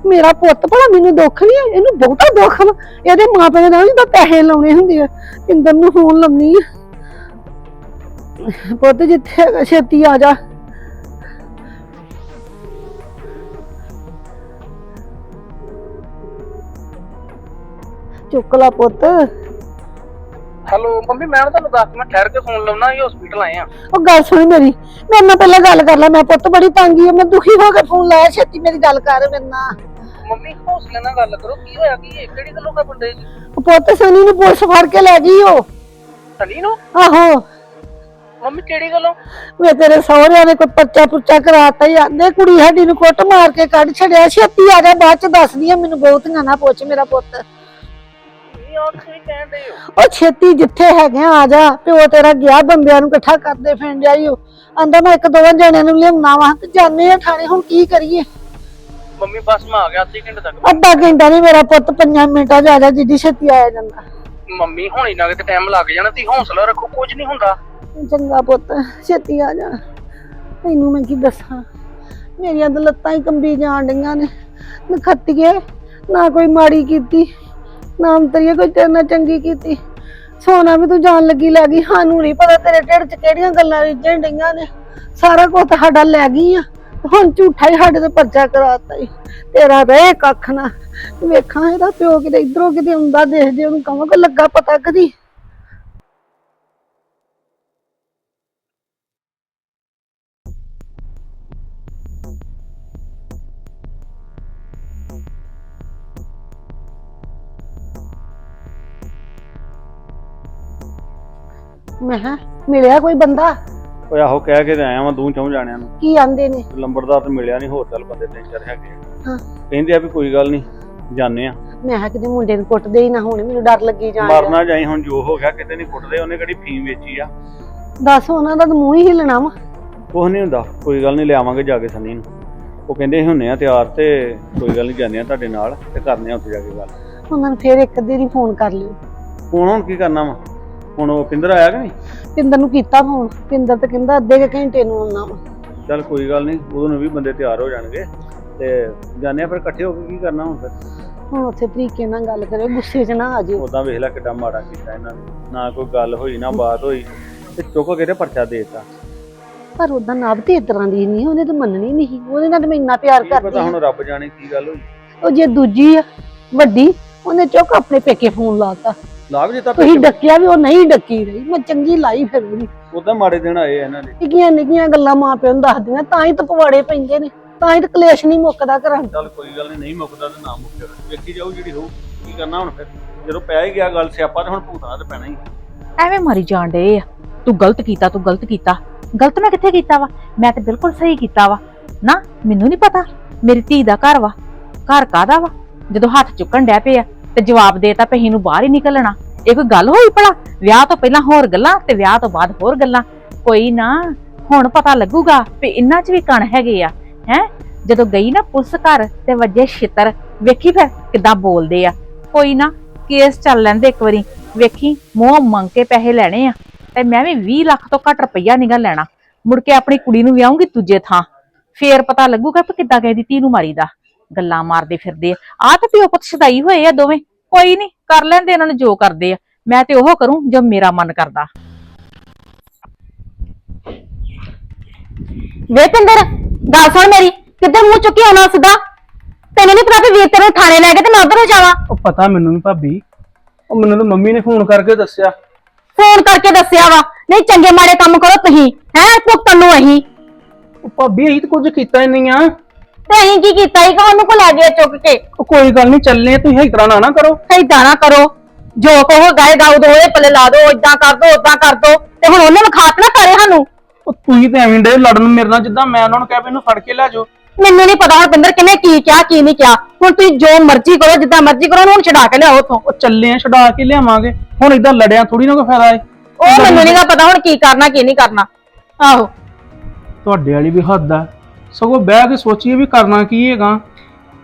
ਮੇਰਾ ਪੁੱਤ ਭਲਾ ਮੈਨੂੰ ਦੁੱਖ ਨਹੀਂ ਹੈ ਇਹਨੂੰ ਬਹੁਤਾ ਦੁੱਖ ਵਾ। ਇਹਦੇ ਮਾਪੇ ਦੇ ਨਾਲ ਤਾਂ ਪੈਸੇ ਲਾਉਣੇ ਹੁੰਦੇ ਆ। ਇੰਦਰ ਨੂੰ ਫੋਨ ਲਾਉਣੀ ਆ। ਪੁੱਤ ਜਿੱਥੇ ਹੈਗਾ, ਛੇਤੀ ਆ ਜਾ। ਚੁੱਕ ਲਾ ਪੁੱਤ। ਹੈਲੋ ਮੰਮੀ ਮੈਂ ਨਾ ਤੁਹਾਨੂੰ ਦੱਸ ਮੈਂ ਠਹਿਰ ਕੇ ਫੋਨ ਲਾਉਣਾ ਇਹ ਹਸਪੀਟਲ ਆਏ ਆ ਉਹ ਗੱਲ ਸੁਣ ਮੇਰੀ ਮੇਰੇ ਨਾਲ ਪਹਿਲਾਂ ਗੱਲ ਕਰ ਲੈ ਮੈਂ ਪੁੱਤ ਬੜੀ ਤੰਗੀ ਆ ਮੈਂ ਦੁਖੀ ਹੋ ਕੇ ਫੋਨ ਲਾਇਆ ਛੇਤੀ ਮੇਰੀ ਗੱਲ ਕਰ ਮੇਰੇ ਨਾਲ। ਮੰਮੀ ਹੌਸਲੇ ਨਾਲ ਗੱਲ ਕਰੋ ਕੀ ਹੋਇਆ ਕੀ ਇਹ ਕਿਹੜੀ ਗੱਲੋਂ ਕਾ ਬੰਦੇ ਜੀ? ਉਹ ਪੁੱਤ ਸਨੀ ਨੂੰ ਪੁਲਿਸ ਫੜ ਕੇ ਲੈ ਗਈ ਉਹ। ਸਨੀ ਨੂੰ? ਆਹੋ। ਮੰਮੀ ਕਿਹੜੀ ਗੱਲੋਂ? ਵੇ ਤੇਰੇ ਸਹੁਰਿਆਂ ਨੇ ਕੋਈ ਪਰਚਾ ਪੁਰਚਾ ਕਰਾਤਾ ਹੀ ਆਂਦੇ ਕੁੜੀ ਸਾਡੀ ਨੂੰ ਕੁੱਟ ਮਾਰ ਕੇ ਕੱਢ ਛੜਿਆ ਛੇਤੀ ਆ ਜਾ ਬਾਅਦ ਚ ਦੱਸਦੀ ਆ ਮੈਨੂੰ ਬਹੁਤੀਆਂ ਨਾ ਪੁੱਛ ਮੇਰਾ ਪੁੱਤ। ਇਹ ਆ ਤੁਸੀਂ ਕਹਿਣ ਦੇ ਹੋ? ਉਹ ਛੇਤੀ ਜਿੱਥੇ ਹੈਗੇ ਆ ਆ ਜਾ ਪਿਓ ਤੇਰਾ ਗਿਆ ਬੰਦਿਆਂ ਨੂੰ ਇਕੱਠਾ ਕਰਦੇ ਫਿਰਨ ਜਾਈਓ। ਆਂਦਾ ਮੈਂ ਇੱਕ ਦੋ ਜਣਿਆਂ ਨੂੰ ਲਿਆਉਣਾ ਵਾ ਤੇ ਜਾਣੇ ਆ ਥਾਣੇ ਹੁਣ ਕੀ ਕਰੀਏ? ਮੰਮੀ ਬਸ ਮੈਂ ਆ ਗਿਆ ਅੱਧੇ ਘੰਟੇ ਤੱਕ। ਅੱਧਾ ਘੰਟਾ ਨਹੀਂ ਮੇਰਾ ਪੁੱਤ ਪੰਜਾਂ ਮਿੰਟਾਂ 'ਚ ਆ ਜਾ ਜਿੱਡੀ ਛੇਤੀ ਆਇਆ ਜਾਂਦਾ। ਮੰਮੀ ਹੁਣੀ ਨਾ ਕਿਤੇ ਟਾਈਮ ਲੱਗ ਜਾਣਾ ਤੁਸੀਂ ਹੌਸਲਾ ਰੱਖੋ ਕੁਝ ਨਹੀਂ ਹੁੰਦਾ। ਚੰਗਾ ਪੁੱਤ ਛੇਤੀ ਆ ਜਾ। ਤੈਨੂੰ ਮੈਂ ਕੀ ਦੱਸਾਂ? ਮੇਰੀਆਂ ਤਾਂ ਲੱਤਾਂ ਹੀ ਕੰਬੀ ਜਾਣ ਡਈਆਂ ਨੇ। ਨਖੱਤੀਏ ਨਾ ਕੋਈ ਮਾੜੀ ਕੀਤੀ। ਨਾਮ ਤਰੀਏ ਕੋਈ ਤੇਰੇ ਨਾਲ ਚੰਗੀ ਕੀਤੀ। ਸੋਨਾ ਵੀ ਤੂੰ ਜਾਣ ਲੱਗੀ, ਲੈ ਗਈ। ਸਾਨੂੰ ਨਹੀਂ ਪਤਾ ਤੇਰੇ ਢਿੱਡ 'ਚ ਕਿਹੜੀਆਂ ਗੱਲਾਂ ਰਿੱਝਣ ਡਈਆਂ ਨੇ। ਸਾਰਾ ਕੁਝ ਸਾਡਾ ਲੈ ਗਈ ਆ। ਹੁਣ ਝੂਠਾ ਹੀ ਸਾਡੇ ਤੇ ਪਰਚਾ ਕਰਾਤਾ ਈ। ਤੇਰਾ ਰਹਿ ਕੱਖ ਨਾ। ਵੇਖਾਂ, ਇਹਦਾ ਪਿਓ ਕਿਤੇ ਇਧਰੋਂ ਕਿਤੇ ਹੁੰਦਾ ਦੇਖ ਜੇ ਉਹਨੂੰ ਕਹਾਂ ਕਿ ਲੱਗਾ ਪਤਾ ਕਦੀ। ਮੈਂ ਕਿਹਾ, ਮਿਲਿਆ ਕੋਈ ਬੰਦਾ? ਓਏ ਆਹੋ ਕਹਿ ਕੇ ਤੇ ਆਇਆ ਵਾਂ ਦੂੰ ਚੌਂ ਜਾਣਿਆਂ ਨੂੰ। ਕੀ ਆਂਦੇ ਨੇ? ਲੰਬੜਦਾਰ ਤੇ ਮਿਲਿਆ ਨਹੀਂ ਹੋਰ ਚੱਲ ਬੰਦੇ ਤਿੰਨ ਚਾਰ ਹੈਗੇ ਆ। ਹਾਂ। ਕਹਿੰਦੇ ਆ ਵੀ ਕੋਈ ਗੱਲ ਨਹੀਂ ਜਾਣੇ ਆ। ਮੈਂ ਕਿਹਾ ਕਿਤੇ ਮੁੰਡੇ ਨੂੰ ਕੁੱਟਦੇ ਹੀ ਨਾ ਹੋਣ ਮੈਨੂੰ ਡਰ ਲੱਗੀ ਜਾਣ ਡਿਆ। ਮਰਨਾ ਜਾਈ ਹੁਣ ਜੋ ਹੋ ਗਿਆ ਕਿਤੇ ਨਹੀਂ ਕੁੱਟਦੇ ਉਹਨੇ ਕਿਹੜੀ ਫੀਮ ਵੇਚੀ ਆ? ਦੱਸ ਉਹਨਾਂ ਦਾ ਤਾਂ ਮੂੰਹ ਹੀ ਹਿਲਣਾ ਵਾ। ਕੁਛ ਨਹੀਂ ਹੁੰਦਾ ਕੋਈ ਗੱਲ ਨਹੀਂ ਲਿਆਵਾਂਗੇ ਜਾ ਕੇ ਸੰਨੀ ਨੂੰ। ਉਹ ਕਹਿੰਦੇ ਅਸੀਂ ਹੁੰਨੇ ਆ ਤਿਆਰ ਤੇ ਕੋਈ ਗੱਲ ਨਹੀਂ ਜਾਂਦੇ ਆ ਤੁਹਾਡੇ ਨਾਲ ਤੇ ਕਰਨੇ ਆ ਉੱਥੇ ਜਾ ਕੇ ਗੱਲ। ਉਹਨਾਂ ਨੂੰ ਫੇਰ ਇੱਕ ਦੇਰੀ ਫੋਨ ਕਰ ਲਿਓ। ਹੁਣ ਹੁਣ ਕੀ ਕਰਨਾ ਵਾ? ਹੁਣ ਉਹ ਪਿੰਦਰ ਆਇਆ ਕਿ ਨਹੀਂ? ਪਿੰਦਰ ਨੂੰ ਕੀਤਾ ਫੋਨ ਪਿੰਦਰ ਤੇ ਕਹਿੰਦਾ ਅੱਧੇ ਕੁ ਘੰਟੇ ਨੂੰ ਆਉਣਾ ਵਾ। ਚੱਲ ਕੋਈ ਗੱਲ ਨਹੀਂ ਉਦੋਂ ਨੂੰ ਵੀ ਬੰਦੇ ਤਿਆਰ ਹੋ ਜਾਣਗੇ ਤੇ ਆ ਫਿਰ ਇਕੱਠੇ ਹੋ ਕੇ ਕੀ ਕਰਨਾ ਹੁਣ ਫਿਰ? ਹੁਣ ਉੱਥੇ ਤਰੀਕੇ ਨਾਲ ਗੱਲ ਕਰਿਓ ਗੁੱਸੇ 'ਚ ਨਾ ਆ ਜਿਓ ਉਦਾਂ ਵੇਖ ਲੈ ਕਿੱਡਾ ਮਾੜਾ ਕੀਤਾ ਇਹਨਾਂ ਨੇ। ਨਾ ਕੋਈ ਗੱਲ ਹੋਈ ਨਾ ਬਾਤ ਹੋਈ ਤੇ ਚੁੱਕ ਕੇ ਤੇ ਪਰਚਾ ਦੇਤਾ। ਪਰ ਉਹਦਾ ਨਬ ਤੇ ਇਸ ਤਰ੍ਹਾਂ ਦੀ ਨਹੀਂ ਉਹਨੇ ਤਾਂ ਮੰਨਣੀ ਨਹੀਂ ਉਹਦੇ ਨਾਲ ਤਾਂ ਮੈਂ ਇੰਨਾ ਪਿਆਰ ਕੀ ਕਰਦੀ ਪਤਾ ਹੁਣ ਰੱਬ ਜਾਣੇ ਕੀ ਗੱਲ ਹੋਈ। ਉਹ ਜੇ ਦੂਜੀ ਆ ਵੱਡੀ ਉਹਨੇ ਚੁੱਕ ਆਪਣੇ ਪੇਕੇ ਫੋਨ ਲਾਤਾ ਲਾ ਵੀ ਦਿੱਤਾ ਤੁਸੀਂ ਡੱਕਿਆ ਵੀ ਉਹ ਨਹੀਂ ਡੱਕੀ ਰਹੀ। ਮੈਂ ਚੰਗੀ ਲਾਈ ਫਿਰ ਉਹਦੀ। ਉਦਾਂ ਮਾੜੇ ਦਿਨ ਆਏ ਆ ਇਹਨਾਂ ਦੇ। ਨਿੱਕੀਆਂ ਨਿੱਕੀਆਂ ਗੱਲਾਂ ਮਾਂ ਪਿਓ ਨੂੰ ਦੱਸਦੀਆਂ ਤਾਂ ਹੀ ਤਾਂ ਪਵਾੜੇ ਪੈਂਦੇ ਨੇ ਤਾਂ ਹੀ ਤਾਂ ਕਲੇਸ਼ ਨਹੀਂ ਮੁੱਕਦਾ ਘਰਾਂ 'ਚ। ਚੱਲ ਕੋਈ ਗੱਲ ਨਹੀਂ ਨਹੀਂ ਮੁੱਕਦਾ ਤੇ ਨਾ ਮੁੱਕੇ। ਵੇਖੀ ਜਾਊ ਜਿਹੜੀ ਹੋਊ ਕੀ ਕਰਨਾ ਹੁਣ ਫਿਰ? ਜਦੋਂ ਪੈ ਹੀ ਗਿਆ ਗੱਲ ਸਿਆਪਾ ਤੇ ਹੁਣ ਭੁਗਤਣਾ ਤੇ ਪੈਣਾ ਹੀ ਐਵੇਂ ਮਾਰੀ ਜਾਣ ਡੇ ਆ। ਤੂੰ ਗਲਤ ਕੀਤਾ ਤੂੰ ਗਲਤ ਕੀਤਾ। ਗਲਤ ਮੈਂ ਕਿੱਥੇ ਕੀਤਾ ਵਾ? ਮੈਂ ਤੇ ਬਿਲਕੁਲ ਸਹੀ ਕੀਤਾ ਵਾ। ਨਾ ਮੈਨੂੰ ਨਹੀਂ ਪਤਾ। ਮੇਰੀ ਧੀ ਦਾ ਘਰ ਵਾ। ਘਰ ਕਾਦਾ ਵਾ? ਜਦੋਂ ਹੱਥ ਚੁੱਕਣ ਡੈ ਪਿਆ ਤੇ ਜਵਾਬ ਦੇਤਾ ਪਹੀ ਨੂੰ ਬਾਹਰ ਹੀ ਨਿਕਲਣਾ ਇਹ ਕੋਈ ਗੱਲ ਹੋਈ ਭਲਾ? ਵਿਆਹ ਤੋਂ ਪਹਿਲਾਂ ਹੋਰ ਗੱਲਾਂ ਤੇ ਵਿਆਹ ਤੋਂ ਬਾਅਦ ਹੋਰ ਗੱਲਾਂ। ਕੋਈ ਨਾ, ਹੁਣ ਪਤਾ ਲੱਗੂਗਾ ਵੀ ਇੰਨਾ ਚ ਵੀ ਕਣ ਹੈਗੇ ਆ। ਹੈ? ਜਦੋਂ ਗਈ ਨਾ ਪੁਲਿਸ ਘਰ ਤੇ ਵੱਜੇ ਛਿੱਤਰ, ਵੇਖੀ ਫਿਰ ਕਿੱਦਾਂ ਬੋਲਦੇ ਆ। ਕੋਈ ਨਾ, ਕੇਸ ਚੱਲ ਲੈਂਦੇ ਇੱਕ ਵਾਰੀ। ਵੇਖੀ, ਮੂੰਹ ਮੰਗ ਕੇ ਪੈਸੇ ਲੈਣੇ ਆ। ਤੇ ਮੈਂ ਵੀ 20 ਲੱਖ ਤੋਂ ਘੱਟ ਰੁਪਈਆ ਨਿਗਾ ਲੈਣਾ। ਮੁੜ ਕੇ ਆਪਣੀ ਕੁੜੀ ਨੂੰ ਵਿਆਹੂੰਗੀ ਦੂਜੇ ਥਾਂ। ਫੇਰ ਪਤਾ ਲੱਗੂਗਾ ਕਿ ਕਿੱਦਾਂ ਕਿਸੇ ਧੀ ਨੂੰ ਮਾਰੀਦਾ। ਗੱਲਾਂ ਮਾਰਦੇ ਫਿਰਦੇ ਆ। ਆਹ ਤਾਂ ਪਿਓ ਪੁੱਤ ਛਦਾਈ ਹੋਏ ਆ ਦੋਵੇਂ। ਕੋਈ ਨਹੀਂ ਕਰ ਲੈਂਦੇ ਇਹਨਾਂ ਨੂੰ ਜੋ ਕਰਦੇ ਆ। ਮੈਂ ਤੇ ਉਹ ਕਰੂੰ ਜੋ ਮੇਰਾ ਮਨ ਕਰਦਾ। ਵੇ ਪਿੰਦਰ ਗੱਲ ਸੁਣ ਮੇਰੀ ਕਿੱਧਰ ਮੂੰਹ ਚੁੱਕੀ ਆਉਣਾ ਸਿੱਧਾ? ਤੈਨੂੰ ਨਹੀਂ ਪਤਾ ਵੀ ਵੀਰ ਤੈਨੂੰ ਥਾਣੇ ਲੈ ਕੇ ਤੇ ਮੈਂ ਉਧਰ ਜਾਵਾਂ? ਉਹ ਪਤਾ ਮੈਨੂੰ ਵੀ ਭਾਬੀ। ਉਹ ਮੈਨੂੰ ਤਾਂ ਮੰਮੀ ਨੇ ਫੋਨ ਕਰਕੇ ਦੱਸਿਆ। ਫੋਨ ਕਰਕੇ ਦੱਸਿਆ ਵਾ। ਨਹੀਂ ਚੰਗੇ ਮਾੜੇ ਕੰਮ ਕਰੋ ਤੁਸੀਂ ਹੈ ਭੁਗਤਣ ਨੂੰ ਅਹੀਂ ਉਹ ਭਾਬੀ ਅਸੀਂ ਤਾਂ ਕੁਝ ਕੀਤਾ ਹੀ ਨਹੀਂ ਆ। ਤੇ ਅਹੀਂ ਕੀ ਕੀਤਾ ਹੀ ਉਹਨੂੰ ਕੋ ਲੈ ਗਏ ਚੁੱਕ ਕੇ। ਉਹ ਕੋਈ ਗੱਲ ਨਹੀਂ ਚੱਲਨੇ ਆ, ਤੁਸੀਂ ਇਸ ਤਰ੍ਹਾਂ ਨਾ ਨਾ ਕਰੋ। ਏਦਾਂ ਨਾ ਕਰੋ। ਜੋ ਕਹੋ ਗਾਏ ਗਾਉ ਦੋ ਉਹਦੇ ਪੱਲੇ ਲਾ ਦੋ ਏਦਾਂ ਕਰ ਦੋ ਓਦਾਂ ਕਰ ਦੋ ਤੇ ਹੁਣ ਉਹਨੇ ਵਿਖਾਤ ਨਾ ਕਰੇ ਸਾਨੂੰ। ਉਹ ਤੁਸੀਂ ਤੇ ਐਵੇਂ ਡੇ ਲੜਨ ਮੇਰੇ ਨਾਲ ਜਿੱਦਾਂ ਮੈਂ ਉਹਨਾਂ ਨੂੰ ਕਿਹਾ ਵੀ ਇਹਨੂੰ ਫੜ ਕੇ ਲੈ ਜਾਓ। ਮੈਨੂੰ ਨਹੀਂ ਪਤਾ ਹੁਣ ਪਿੰਦਰ ਕਿਨੇ ਕੀ ਕਿਹਾ ਕੀ ਨਹੀਂ ਕਿਹਾ। ਹੁਣ ਤੁਸੀਂ ਜੋ ਮਰਜ਼ੀ ਕਰੋ ਜਿੱਦਾਂ ਮਰਜ਼ੀ ਕਰੋ ਉਹਨੂੰ ਹੁਣ ਛਡਾ ਕੇ ਲਿਆਓ ਉਥੋਂ। ਉਹ ਚੱਲੇ ਆ ਛਡਾ ਕੇ ਲਿਆਵਾਂਗੇ। ਹੁਣ ਇਦਾਂ ਲੜਿਆ ਥੋੜੀ ਨਾ ਕੋਈ ਫਾਇਦਾ ਏ ਉਹ ਮੈਨੂੰ ਨਹੀਂਗਾ ਪਤਾ ਹੁਣ ਕੀ ਕਰਨਾ ਕੀ ਨਹੀਂ ਕਰਨਾ। ਆਹੋ। ਤੁਹਾਡੇ ਵਾਲੀ ਵੀ ਹੱਦ ਆ। ਸਗੋਂ ਬਹਿ ਕੇ ਸੋਚੀਏ ਵੀ ਕਰਨਾ ਕੀ ਹੈਗਾ।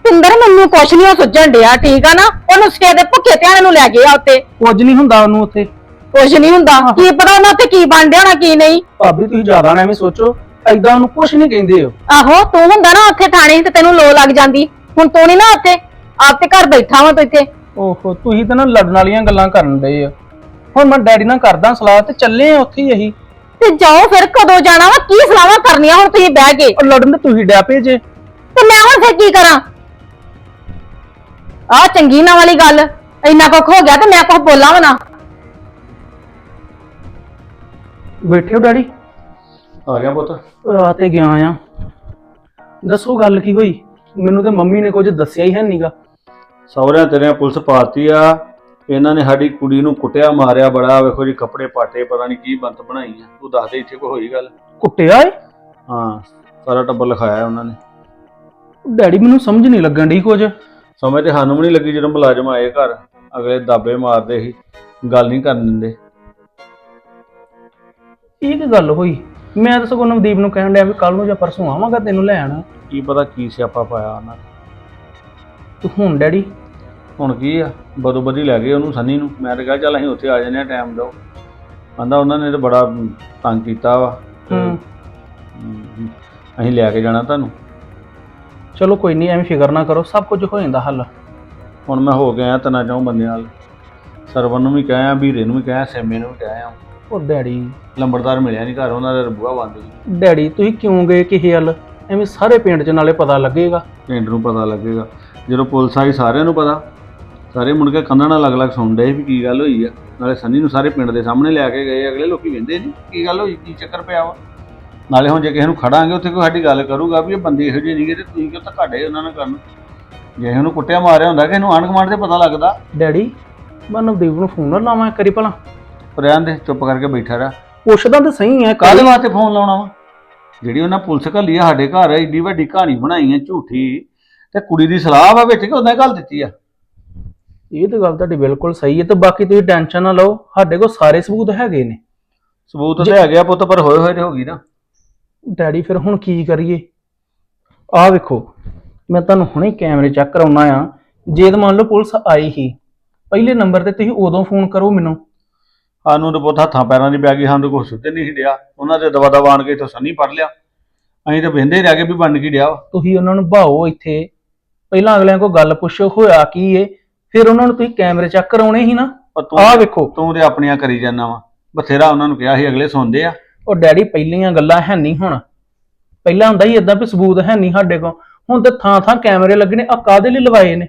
ਪਿੰਦਰ ਮੈਨੂੰ ਕੁਛ ਨਹੀਂ ਉਹ ਸੁੱਝਣ ਡਿਆ ਠੀਕ ਆ ਨਾ? ਉਹਨੂੰ ਸਕੇ ਦੇ ਭੁੱਖੇ ਧਿਆਨ ਨੂੰ ਲੈ ਗਏ ਆ ਉੱਤੇ। ਕੁਝ ਨਹੀਂ ਹੁੰਦਾ ਉਹਨੂੰ ਉੱਥੇ। ਕੁਛ ਨਹੀਂ ਹੁੰਦਾ। ਕੀ ਪਤਾ ਉਹਨਾਂ ਉੱਤੇ ਕੀ ਬਣ ਡਿਆ ਹੋਣਾ ਕੀ ਨਹੀਂ। ਭਾਬੀ ਤੁਸੀਂ ਜ਼ਿਆਦਾ ਨਾ ਐਵੇਂ ਸੋਚੋ। ਐਦਾਂ ਉਹਨੂੰ ਕੁਝ ਨਹੀਂ ਕਹਿੰਦੇ ਹੋ ਆਹੋ ਤੂੰ ਹੁੰਦਾ ਨਾ ਉੱਥੇ ਥਾਣੇ ਤੇ ਤੈਨੂੰ ਲੋ ਲੱਗ ਜਾਂਦੀ। ਹੁਣ ਤੂੰ ਨਹੀਂ ਨਾ ਉੱਥੇ ਆਪ ਤੇ ਘਰ ਬੈਠਾ ਵਾਂ ਤੂੰ ਇੱਥੇ। ਓਹੋ ਤੁਸੀਂ ਤਾਂ ਨਾ ਲੜਨ ਵਾਲੀਆਂ ਗੱਲਾਂ ਕਰਨ ਡਏ ਆ। ਹੁਣ ਮੈਂ ਡੈਡੀ ਨਾਲ ਕਰਦਾ ਸਲਾਹ ਤੇ ਚੱਲੇ ਆ ਉੱਥੇ ਹੀ ਅਸੀਂ। ਤੇ ਜਾਓ ਫਿਰ ਕਦੋਂ ਜਾਣਾ ਵਾ? ਕੀ ਸਲਾਹਾਂ ਕਰਨੀਆਂ ਹੁਣ ਤੁਸੀਂ ਬਹਿ ਕੇ? ਉਹ ਲੜਨ ਤੇ ਤੁਸੀਂ ਡੈ ਪਏ ਜੇ। ਤੇ ਮੈਂ ਹੁਣ ਫਿਰ ਕੀ ਕਰਾਂ? ਆ ਚੰਗੀ ਨਾ ਵਾਲੀ ਗੱਲ। ਇੰਨਾ ਕੁੱਖ ਹੋ ਗਿਆ ਤੇ ਮੈਂ ਕੁਝ ਬੋਲਾਂ ਵਾ ਨਾ। ਬੈਠੇ ਹੋ ਡੈਡੀ? ਆ ਗਿਆ ਪੁੱਤ। ਆ ਤੇ ਗਿਆ ਆ। ਦੱਸੋ ਗੱਲ ਕੀ ਹੋਈ? ਮੈਨੂੰ ਤੇ ਮੰਮੀ ਨੇ ਕੁਝ ਦੱਸਿਆ ਹੀ ਹੈ ਨਹੀਂਗਾ ਸਹੁਰਿਆਂ ਤੇਰੇ ਪੁਲਿਸ ਪਾਤੀ ਆ। ਇਹਨਾਂ ਨੇ ਸਾਡੀ ਕੁੜੀ ਨੂੰ ਕੁੱਟਿਆ ਮਾਰਿਆ ਬੜਾ ਵੇਖੋ ਜੀ ਕੱਪੜੇ ਪਾਟੇ ਪਤਾ ਨਹੀਂ ਕੀ ਬੰਤ ਬਣਾਈ ਆ। ਤੂੰ ਦੱਸ ਦੇ ਇੱਥੇ ਕੋਈ ਹੋਈ ਗੱਲ? ਕੁੱਟਿਆ ਏ? ਹਾਂ ਸਾਰਾ ਟੱਬਰ ਲਿਖਾਇਆ ਉਹਨਾਂ ਨੇ। ਡੈਡੀ ਮੈਨੂੰ ਸਮਝ ਨਹੀਂ ਲੱਗਣ ਡਈ ਕੁਝ। ਸਮਝ ਤੇ ਸਾਨੂੰ ਵੀ ਨਹੀਂ ਲੱਗੀ ਜਦੋਂ ਮੁਲਾਜ਼ਮ ਆਏ ਘਰ। ਅਗਲੇ ਦਾਬੇ ਮਾਰਦੇ ਸੀ ਗੱਲ ਨਹੀਂ ਕਰਨ ਦਿੰਦੇ। ਇਹ ਕੀ ਗੱਲ ਹੋਈ? ਮੈਂ ਤਾਂ ਸਗੋਂ ਨਵਦੀਪ ਨੂੰ ਕਹਿਣ ਡਿਆ ਵੀ ਕੱਲ ਨੂੰ ਜਾਂ ਪਰਸੋਂ ਆਵਾਂਗਾ ਤੈਨੂੰ ਲੈਣ। ਕੀ ਪਤਾ ਕੀ ਸਿਆਪਾ ਪਾਇਆ ਉਹਨਾਂ ਨੇ। ਤੂੰ ਹੁਣ ਡੈਡੀ ਹੁਣ ਕੀ ਆ? ਬਦੋ ਬਦੀ ਲੈ ਗਏ ਉਹਨੂੰ ਸੰਨੀ ਨੂੰ। ਮੈਂ ਤਾਂ ਕਿਹਾ ਚੱਲ ਅਸੀਂ ਉੱਥੇ ਆ ਜਾਂਦੇ ਆ ਟਾਈਮ ਦਿਓ। ਕਹਿੰਦਾ ਉਹਨਾਂ ਨੇ ਤਾਂ ਬੜਾ ਤੰਗ ਕੀਤਾ ਵਾ। ਤੇ, ਹੂੰ। ਹਮ, ਅਸੀਂ ਲੈ ਕੇ ਜਾਣਾ ਤੁਹਾਨੂੰ। ਚਲੋ ਕੋਈ ਨਹੀਂ ਐਵੇਂ ਫਿਕਰ ਨਾ ਕਰੋ ਸਭ ਕੁਝ ਹੋ ਜਾਂਦਾ ਹੱਲ। ਹੁਣ ਮੈਂ ਹੋ ਗਿਆ ਤਨਾ ਚਾਹੂੰ ਬੰਦੇ ਨਾਲ ਸਰਵਨ ਨੂੰ ਵੀ ਕਹਿਆ ਵੀਰੇ ਨੂੰ ਵੀ ਕਹਿਆ ਸੇਮੇ ਨੂੰ ਵੀ ਕਹਿਆ ਉਹ ਡੈਡੀ। ਲੰਬੜਦਾਰ ਮਿਲਿਆ ਨਹੀਂ ਘਰ ਉਹਨਾਂ ਦਾ ਬੂਹਾ ਬੰਦ ਸੀ। ਡੈਡੀ ਤੁਸੀਂ ਕਿਉਂ ਗਏ ਕਿਸੇ ਹੱਲ ਐਵੇਂ ਸਾਰੇ ਪਿੰਡ 'ਚ ਨਾਲੇ ਪਤਾ ਲੱਗੇਗਾ। ਪਿੰਡ ਨੂੰ ਪਤਾ ਲੱਗੇਗਾ। ਜਦੋਂ ਪੁਲਿਸ ਆਈ ਸਾਰਿਆਂ ਨੂੰ ਪਤਾ। ਸਾਰੇ ਮੁੜ ਕੇ ਕੰਧਾਂ ਨਾਲ ਅਲੱਗ-ਅਲੱਗ ਸੁਣਦੇ ਸੀ ਵੀ ਕੀ ਗੱਲ ਹੋਈ ਆ। ਨਾਲੇ ਸੰਨੀ ਨੂੰ ਸਾਰੇ ਪਿੰਡ ਦੇ ਸਾਹਮਣੇ ਲੈ ਕੇ ਗਏ ਅਗਲੇ ਲੋਕੀ ਵਹਿੰਦੇ ਨਹੀਂ ਕੀ ਗੱਲ ਹੋਈ ਕੀ ਚੱਕਰ ਪਿਆ ਵਾ। ਨਾਲੇ ਹੁਣ ਜੇ ਕਿਸੇ ਨੂੰ ਖੜਾਂਗੇ ਉੱਥੇ ਕੋਈ ਸਾਡੀ ਗੱਲ ਕਰੂਗਾ ਵੀ ਇਹ ਬੰਦੇ ਇਹੋ ਜਿਹੇ ਨਹੀਂਗੇ ਤੇ ਤੁਸੀਂ ਕਿਉਂ ਧੱਕਾੜੇ ਉਹਨਾਂ ਨਾਲ ਕਰਨ? ਜੇ ਉਹਨੂੰ ਕੁੱਟਿਆ ਮਾਰਿਆ ਹੁੰਦਾ ਕਿਸੇ ਨੂੰ ਆਂਢ ਗੁਆਂਢ ਤੇ ਪਤਾ ਲੱਗਦਾ। ਡੈਡੀ ਮੈਂ ਨਵਦੀਪ ਨੂੰ ਫੋਨ ਨਾ ਲਾਵਾਂ ਕਰੀ ਭਲਾ। ਰਹਿਣ ਦੇ ਚੁੱਪ ਕਰਕੇ ਬੈਠਾ ਰਹਿ। ਪੁੱਛਦਾ ਤਾਂ ਸਹੀ ਹੈ ਕਾਹਦੇ ਵਾਸਤੇ ਫੋਨ ਲਾਉਣਾ ਵਾ? ਜਿਹੜੀ ਉਹਨਾਂ ਪੁਲਿਸ ਘੱਲੀ ਆ ਸਾਡੇ ਘਰ ਏਡੀ ਵੱਡੀ ਕਹਾਣੀ ਬਣਾਈ ਆ ਝੂਠੀ। ਤੇ ਕੁੜੀ ਦੀ ਸਲਾਹ ਵਾ ਵਿੱਚ ਕਿ ਉਹਨੇ ਗੱਲ ਦਿੱਤੀ ਆ? ਇਹ ਤਾਂ ਗੱਲ ਤੁਹਾਡੀ ਬਿਲਕੁਲ ਸਹੀ ਹੈ ਤੇ ਬਾਕੀ ਤੁਸੀਂ ਟੈਨਸ਼ਨ ਨਾ ਲਓ ਸਾਡੇ ਕੋਲ ਸਾਰੇ ਸਬੂਤ ਹੈਗੇ ਨੇ। ਸਬੂਤ ਤੇ ਹੈਗੇ ਆ ਪੁੱਤ ਪਰ ਹੋਏ ਹੋਏ ਤੇ ਹੋ ਗਈ ਨਾ। ਡੈਡੀ ਫਿਰ ਹੁਣ ਕੀ ਕਰੀਏ? ਆਹ ਵੇਖੋ ਮੈਂ ਤੁਹਾਨੂੰ ਹੁਣੇ ਕੈਮਰੇ ਚੈੱਕ ਕਰਾਉਣਾ ਆ। ਜੇ ਤਾਂ ਮੰਨ ਲਓ ਪੁਲਿਸ ਆਈ ਹੀ ਪਹਿਲੇ ਨੰਬਰ ਤੇ ਤੁਸੀਂ ਉਦੋਂ ਫੋਨ ਕਰੋ ਮੈਨੂੰ। ਸਾਨੂੰ ਤਾਂ ਪੁੱਤ ਹੱਥਾਂ ਪੈਰਾਂ ਦੀ ਪੈ ਗਈ ਸਾਨੂੰ ਕੁਛ ਸੁੱਤੇ ਨਹੀਂ ਸੀ ਡਿਆ। ਉਹਨਾਂ ਦੇ ਦਵਾ ਦਵਾ ਆਣ ਕੇ ਇੱਥੋਂ ਸੰਨੀ ਪੜ ਲਿਆ। ਅਸੀਂ ਤਾਂ ਵਹਿੰਦੇ ਰਹਿ ਗਏ ਵੀ ਬਣ ਕੀ ਡਿਆ ਵਾ। ਤੁਸੀਂ ਉਹਨਾਂ ਨੂੰ ਭਾਓ ਇੱਥੇ। ਪਹਿਲਾਂ ਅਗਲਿਆਂ ਕੋਲ ਗੱਲ ਪੁੱਛੋ ਹੋਇਆ ਕੀ ਏ? ਫਿਰ ਉਹਨਾਂ ਨੂੰ ਤੁਸੀਂ ਕੈਮਰੇ ਚੈੱਕ ਕਰਾਉਣੇ ਸੀ ਨਾ? ਪਰ ਤੂੰ ਆਹ ਵੇਖੋ। ਤੂੰ ਤੇ ਆਪਣੀਆਂ ਕਰੀ ਜਾਂਦਾ ਵਾ। ਬਥੇਰਾ ਉਹਨਾਂ ਨੂੰ ਕਿਹਾ ਸੀ ਅਗਲੇ ਸੁਣਦੇ ਆ। ਉਹ ਡੈਡੀ ਪਹਿਲੀਆਂ ਗੱਲਾਂ ਹੈ ਨਹੀਂ ਹੁਣ। ਪਹਿਲਾਂ ਹੁੰਦਾ ਹੀ ਇਦਾਂ ਵੀ ਸਬੂਤ ਹੈ ਨਹੀਂ ਸਾਡੇ ਕੋਲ। ਹੁਣ ਤੇ ਥਾਂ ਥਾਂ ਕੈਮਰੇ ਲੱਗਣੇ ਆ ਕਾਦੇ ਲਈ ਲਵਾਏ ਨੇ?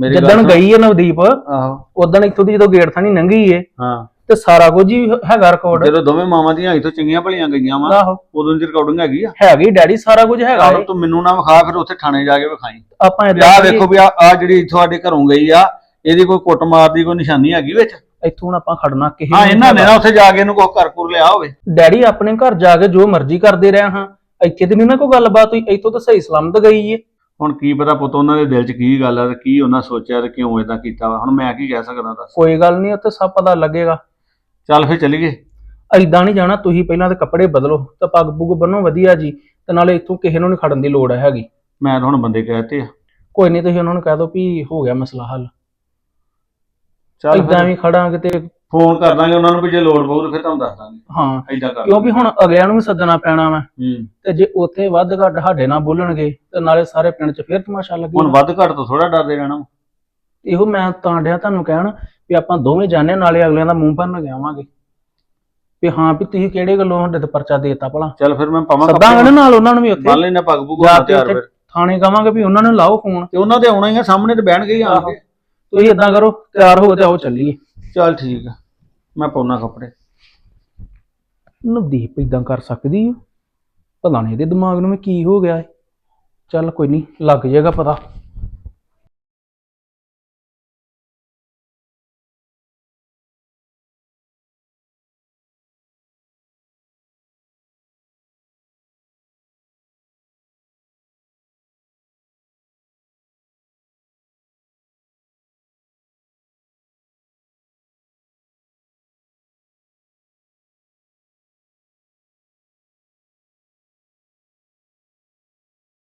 ਮੇਰੀ ਗੱਲ ਜਿੱਦਣ ਸੁਣ। ਗਈ ਹੈ ਨਵਦੀਪ ਆਹੋ। ਉਦੋਂ ਇੱਥੋਂ ਦੀ ਜਦੋਂ ਗੇਟ ਥਾਣੀ ਲੰਘੀ ਏ ਹਾਂ। ਤੇ ਸਾਰਾ ਕੁਝ ਹੀ ਹੈਗਾ ਰਿਕਾਰਡ ਜਦੋਂ ਦੋਵੇਂ ਮਾਵਾਂ ਦੀਆਂ ਇੱਥੋਂ ਚੰਗੀਆਂ ਭਲੀਆਂ ਗਈਆਂ ਵਾ ਆਹੋ। ਉਦੋਂ ਦੀ ਰਿਕਾਰਡਿੰਗ ਹੈਗੀ ਆ। ਹੈਗੀ ਡੈਡੀ ਸਾਰਾ ਕੁਝ ਹੈਗਾ ਆਹੋ। ਤੂੰ ਮੈਨੂੰ ਨਾ ਵਿਖਾ ਫਿਰ ਉੱਥੇ ਥਾਣੇ ਜਾ ਕੇ ਵਿਖਾਈ। ਆਪਾਂ ਆਹ ਕਰੀਏ, ਵੇਖੋ ਵੀ ਆ ਆ ਜਿਹੜੀ ਤੁਹਾਡੇ ਘਰੋਂ ਗਈ ਆ ਇਹਦੀ ਕੋਈ ਕੁੱਟਮਾਰ ਦੀ ਕੋਈ ਨਿਸ਼ਾਨੀ ਹੈਗੀ ਵਿੱਚ? ਇੱਥੋਂ ਹੁਣ ਆਪਾਂ ਖੜਨਾ ਕਿਸੇ ਹਾਂ ਨੂੰ ਇਹਨਾਂ ਨੇ ਨਾ ਉੱਥੇ ਜਾ ਕੇ ਇਹਨੂੰ ਕੋਈ ਘਰ ਘੁਰ ਲਿਆ ਹੋਵੇ। ਡੈਡੀ ਆਪਣੇ ਘਰ ਜਾ ਕੇ ਜੋ ਮਰਜ਼ੀ ਕਰਦੇ ਰਹੇ ਹਾਂ। ਇੱਥੇ ਤੇ ਨਹੀਂ ਨਾ ਕੋਈ ਗੱਲਬਾਤ ਹੋਈ ਇੱਥੋਂ ਤਾਂ ਸਹੀ ਸਲਾਮਤ ਗਈ ਏ। ਹੁਣ ਕੀ ਪਤਾ ਪੁੱਤ ਉਹਨਾਂ ਦੇ ਦਿਲ 'ਚ ਕੀ ਗੱਲ ਆ ਤੇ ਕੀ ਉਹਨਾਂ ਸੋਚਿਆ ਤੇ ਕਿਉਂ ਇਦਾਂ ਕੀਤਾ ਵਾ? ਹੁਣ ਮੈਂ ਕੀ ਕਹਿ ਸਕਦਾ ਦੱਸ। ਕੋਈ ਗੱਲ ਨਹੀਂ ਉੱਥੇ ਸਭ ਪਤਾ ਲੱਗੇਗਾ। ਚੱਲ ਫਿਰ ਚੱਲੀਏ। ਐਦਾਂ ਨਹੀਂ ਜਾਣਾ ਤੁਸੀਂ ਪਹਿਲਾਂ ਤੇ ਕੱਪੜੇ ਬਦਲੋ ਤੇ ਪੱਗ ਪੁੱਗ ਬੰਨੋ ਵਧੀਆ ਜੀ ਤੇ ਨਾਲੇ ਇੱਥੋਂ ਕਿਸੇ ਨੂੰ ਨਹੀਂ ਖੜਨ ਦੀ ਲੋੜ ਹੈਗੀ। ਮੈਂ ਤਾਂ ਹੁਣ ਬੰਦੇ ਕਹਿਤੇ ਆ। ਕੋਈ ਨਹੀਂ ਤੁਸੀਂ ਉਹਨਾਂ ਨੂੰ ਕਹਿ ਦਿਓ ਵੀ ਹੋ ਗਿਆ ਮਸਲਾ ਹੱਲ। ਚੱਲ ਫਿਰ ਵੀ ਖੜਾਂਗੇ ਤੇ ਫੋਨ ਕਰ ਦਾਂਗੇ ਉਹਨਾਂ ਨੂੰ ਵੀ ਜੇ ਲੋੜ ਪਊ ਤਾਂ ਫਿਰ ਤੁਹਾਨੂੰ ਦੱਸ ਦਾਂਗੇ। ਹਾਂ ਐਦਾਂ ਕਰ ਕਿਉਂਕਿ ਹੁਣ ਅਗਲਿਆਂ ਨੂੰ ਵੀ ਸੱਦਣਾ ਪੈਣਾ ਵਾ। ਹੂੰ। ਤੇ ਜੇ ਉੱਥੇ ਵੱਧ ਘੱਟ ਸਾਡੇ ਨਾਲ ਬੋਲਣਗੇ ਤੇ ਨਾਲੇ ਸਾਰੇ ਪਿੰਡ 'ਚ ਫੇਰ ਤਮਾਸ਼ਾ ਹੁਣ ਲੱਗੇਗਾ ਵੱਧ ਘੱਟ ਤੋਂ ਥੋੜਾ ਡਰਦੇ ਰਹਿਣਾ ਵਾ। ਇਹੋ ਮੈਂ ਤਾਂ ਡਿਆ ਤੁਹਾਨੂੰ ਕਹਿਣ ਵੀ ਆਪਾਂ ਦੋਵੇਂ ਜਾਣੇ ਨਾਲੇ ਅਗਲਿਆਂ ਦਾ ਮੂੰਹ ਭੰਨ ਕੇ ਆਵਾਂਗੇ। ਵੀ ਹਾਂ ਵੀ ਤੁਸੀਂ ਕਿਹੜੇ ਗੱਲੋਂ ਸਾਡੇ ਤੇ ਪਰਚਾ ਦੇਤਾ ਭਲਾ? ਚੱਲ ਫਿਰ ਮੈਂ ਪਾਵਾਂ ਸੱਦਾਂਗੇ ਨਾ ਨਾਲ ਉਹਨਾਂ ਨੂੰ ਵੀ ਉੱਥੇ। ਮੰਨ ਲੈਣਾ ਪੱਗ ਜਾ ਕੇ ਤਿਆਰ ਉੱਥੇ ਫਿਰ। ਥਾਣੇ ਕਵਾਂਗੇ ਵੀ ਉਹਨਾਂ ਨੂੰ ਲਾਓ ਫੋਨ। ਤੇ ਉਹਨਾਂ ਦੇ ਆਉਣਾ ਹੀ ਆ ਸਾਹਮਣੇ ਤੇ ਬਹਿਣ ਗਈ ਆ ਕੇ। ਤੁਸੀਂ ਇਦਾਂ ਕਰੋ ਤਿਆਰ ਹੋ ਤੇ ਆਓ ਚੱਲੀਏ। ਚੱਲ ਠੀਕ ਆ ਮੈਂ ਪਾਉਣਾ ਕੱਪੜੇ। ਨਵਦੀਪ ਇਦਾਂ ਕਰ ਸਕਦੀ ਆ? ਪਤਾ ਨਹੀਂ ਇਹਦੇ ਦਿਮਾਗ ਨੂੰ ਵੀ ਕੀ ਹੋ ਗਿਆ ਹੈ ਚੱਲ ਕੋਈ ਨਹੀਂ ਲੱਗ ਜਾਏਗਾ ਪਤਾ।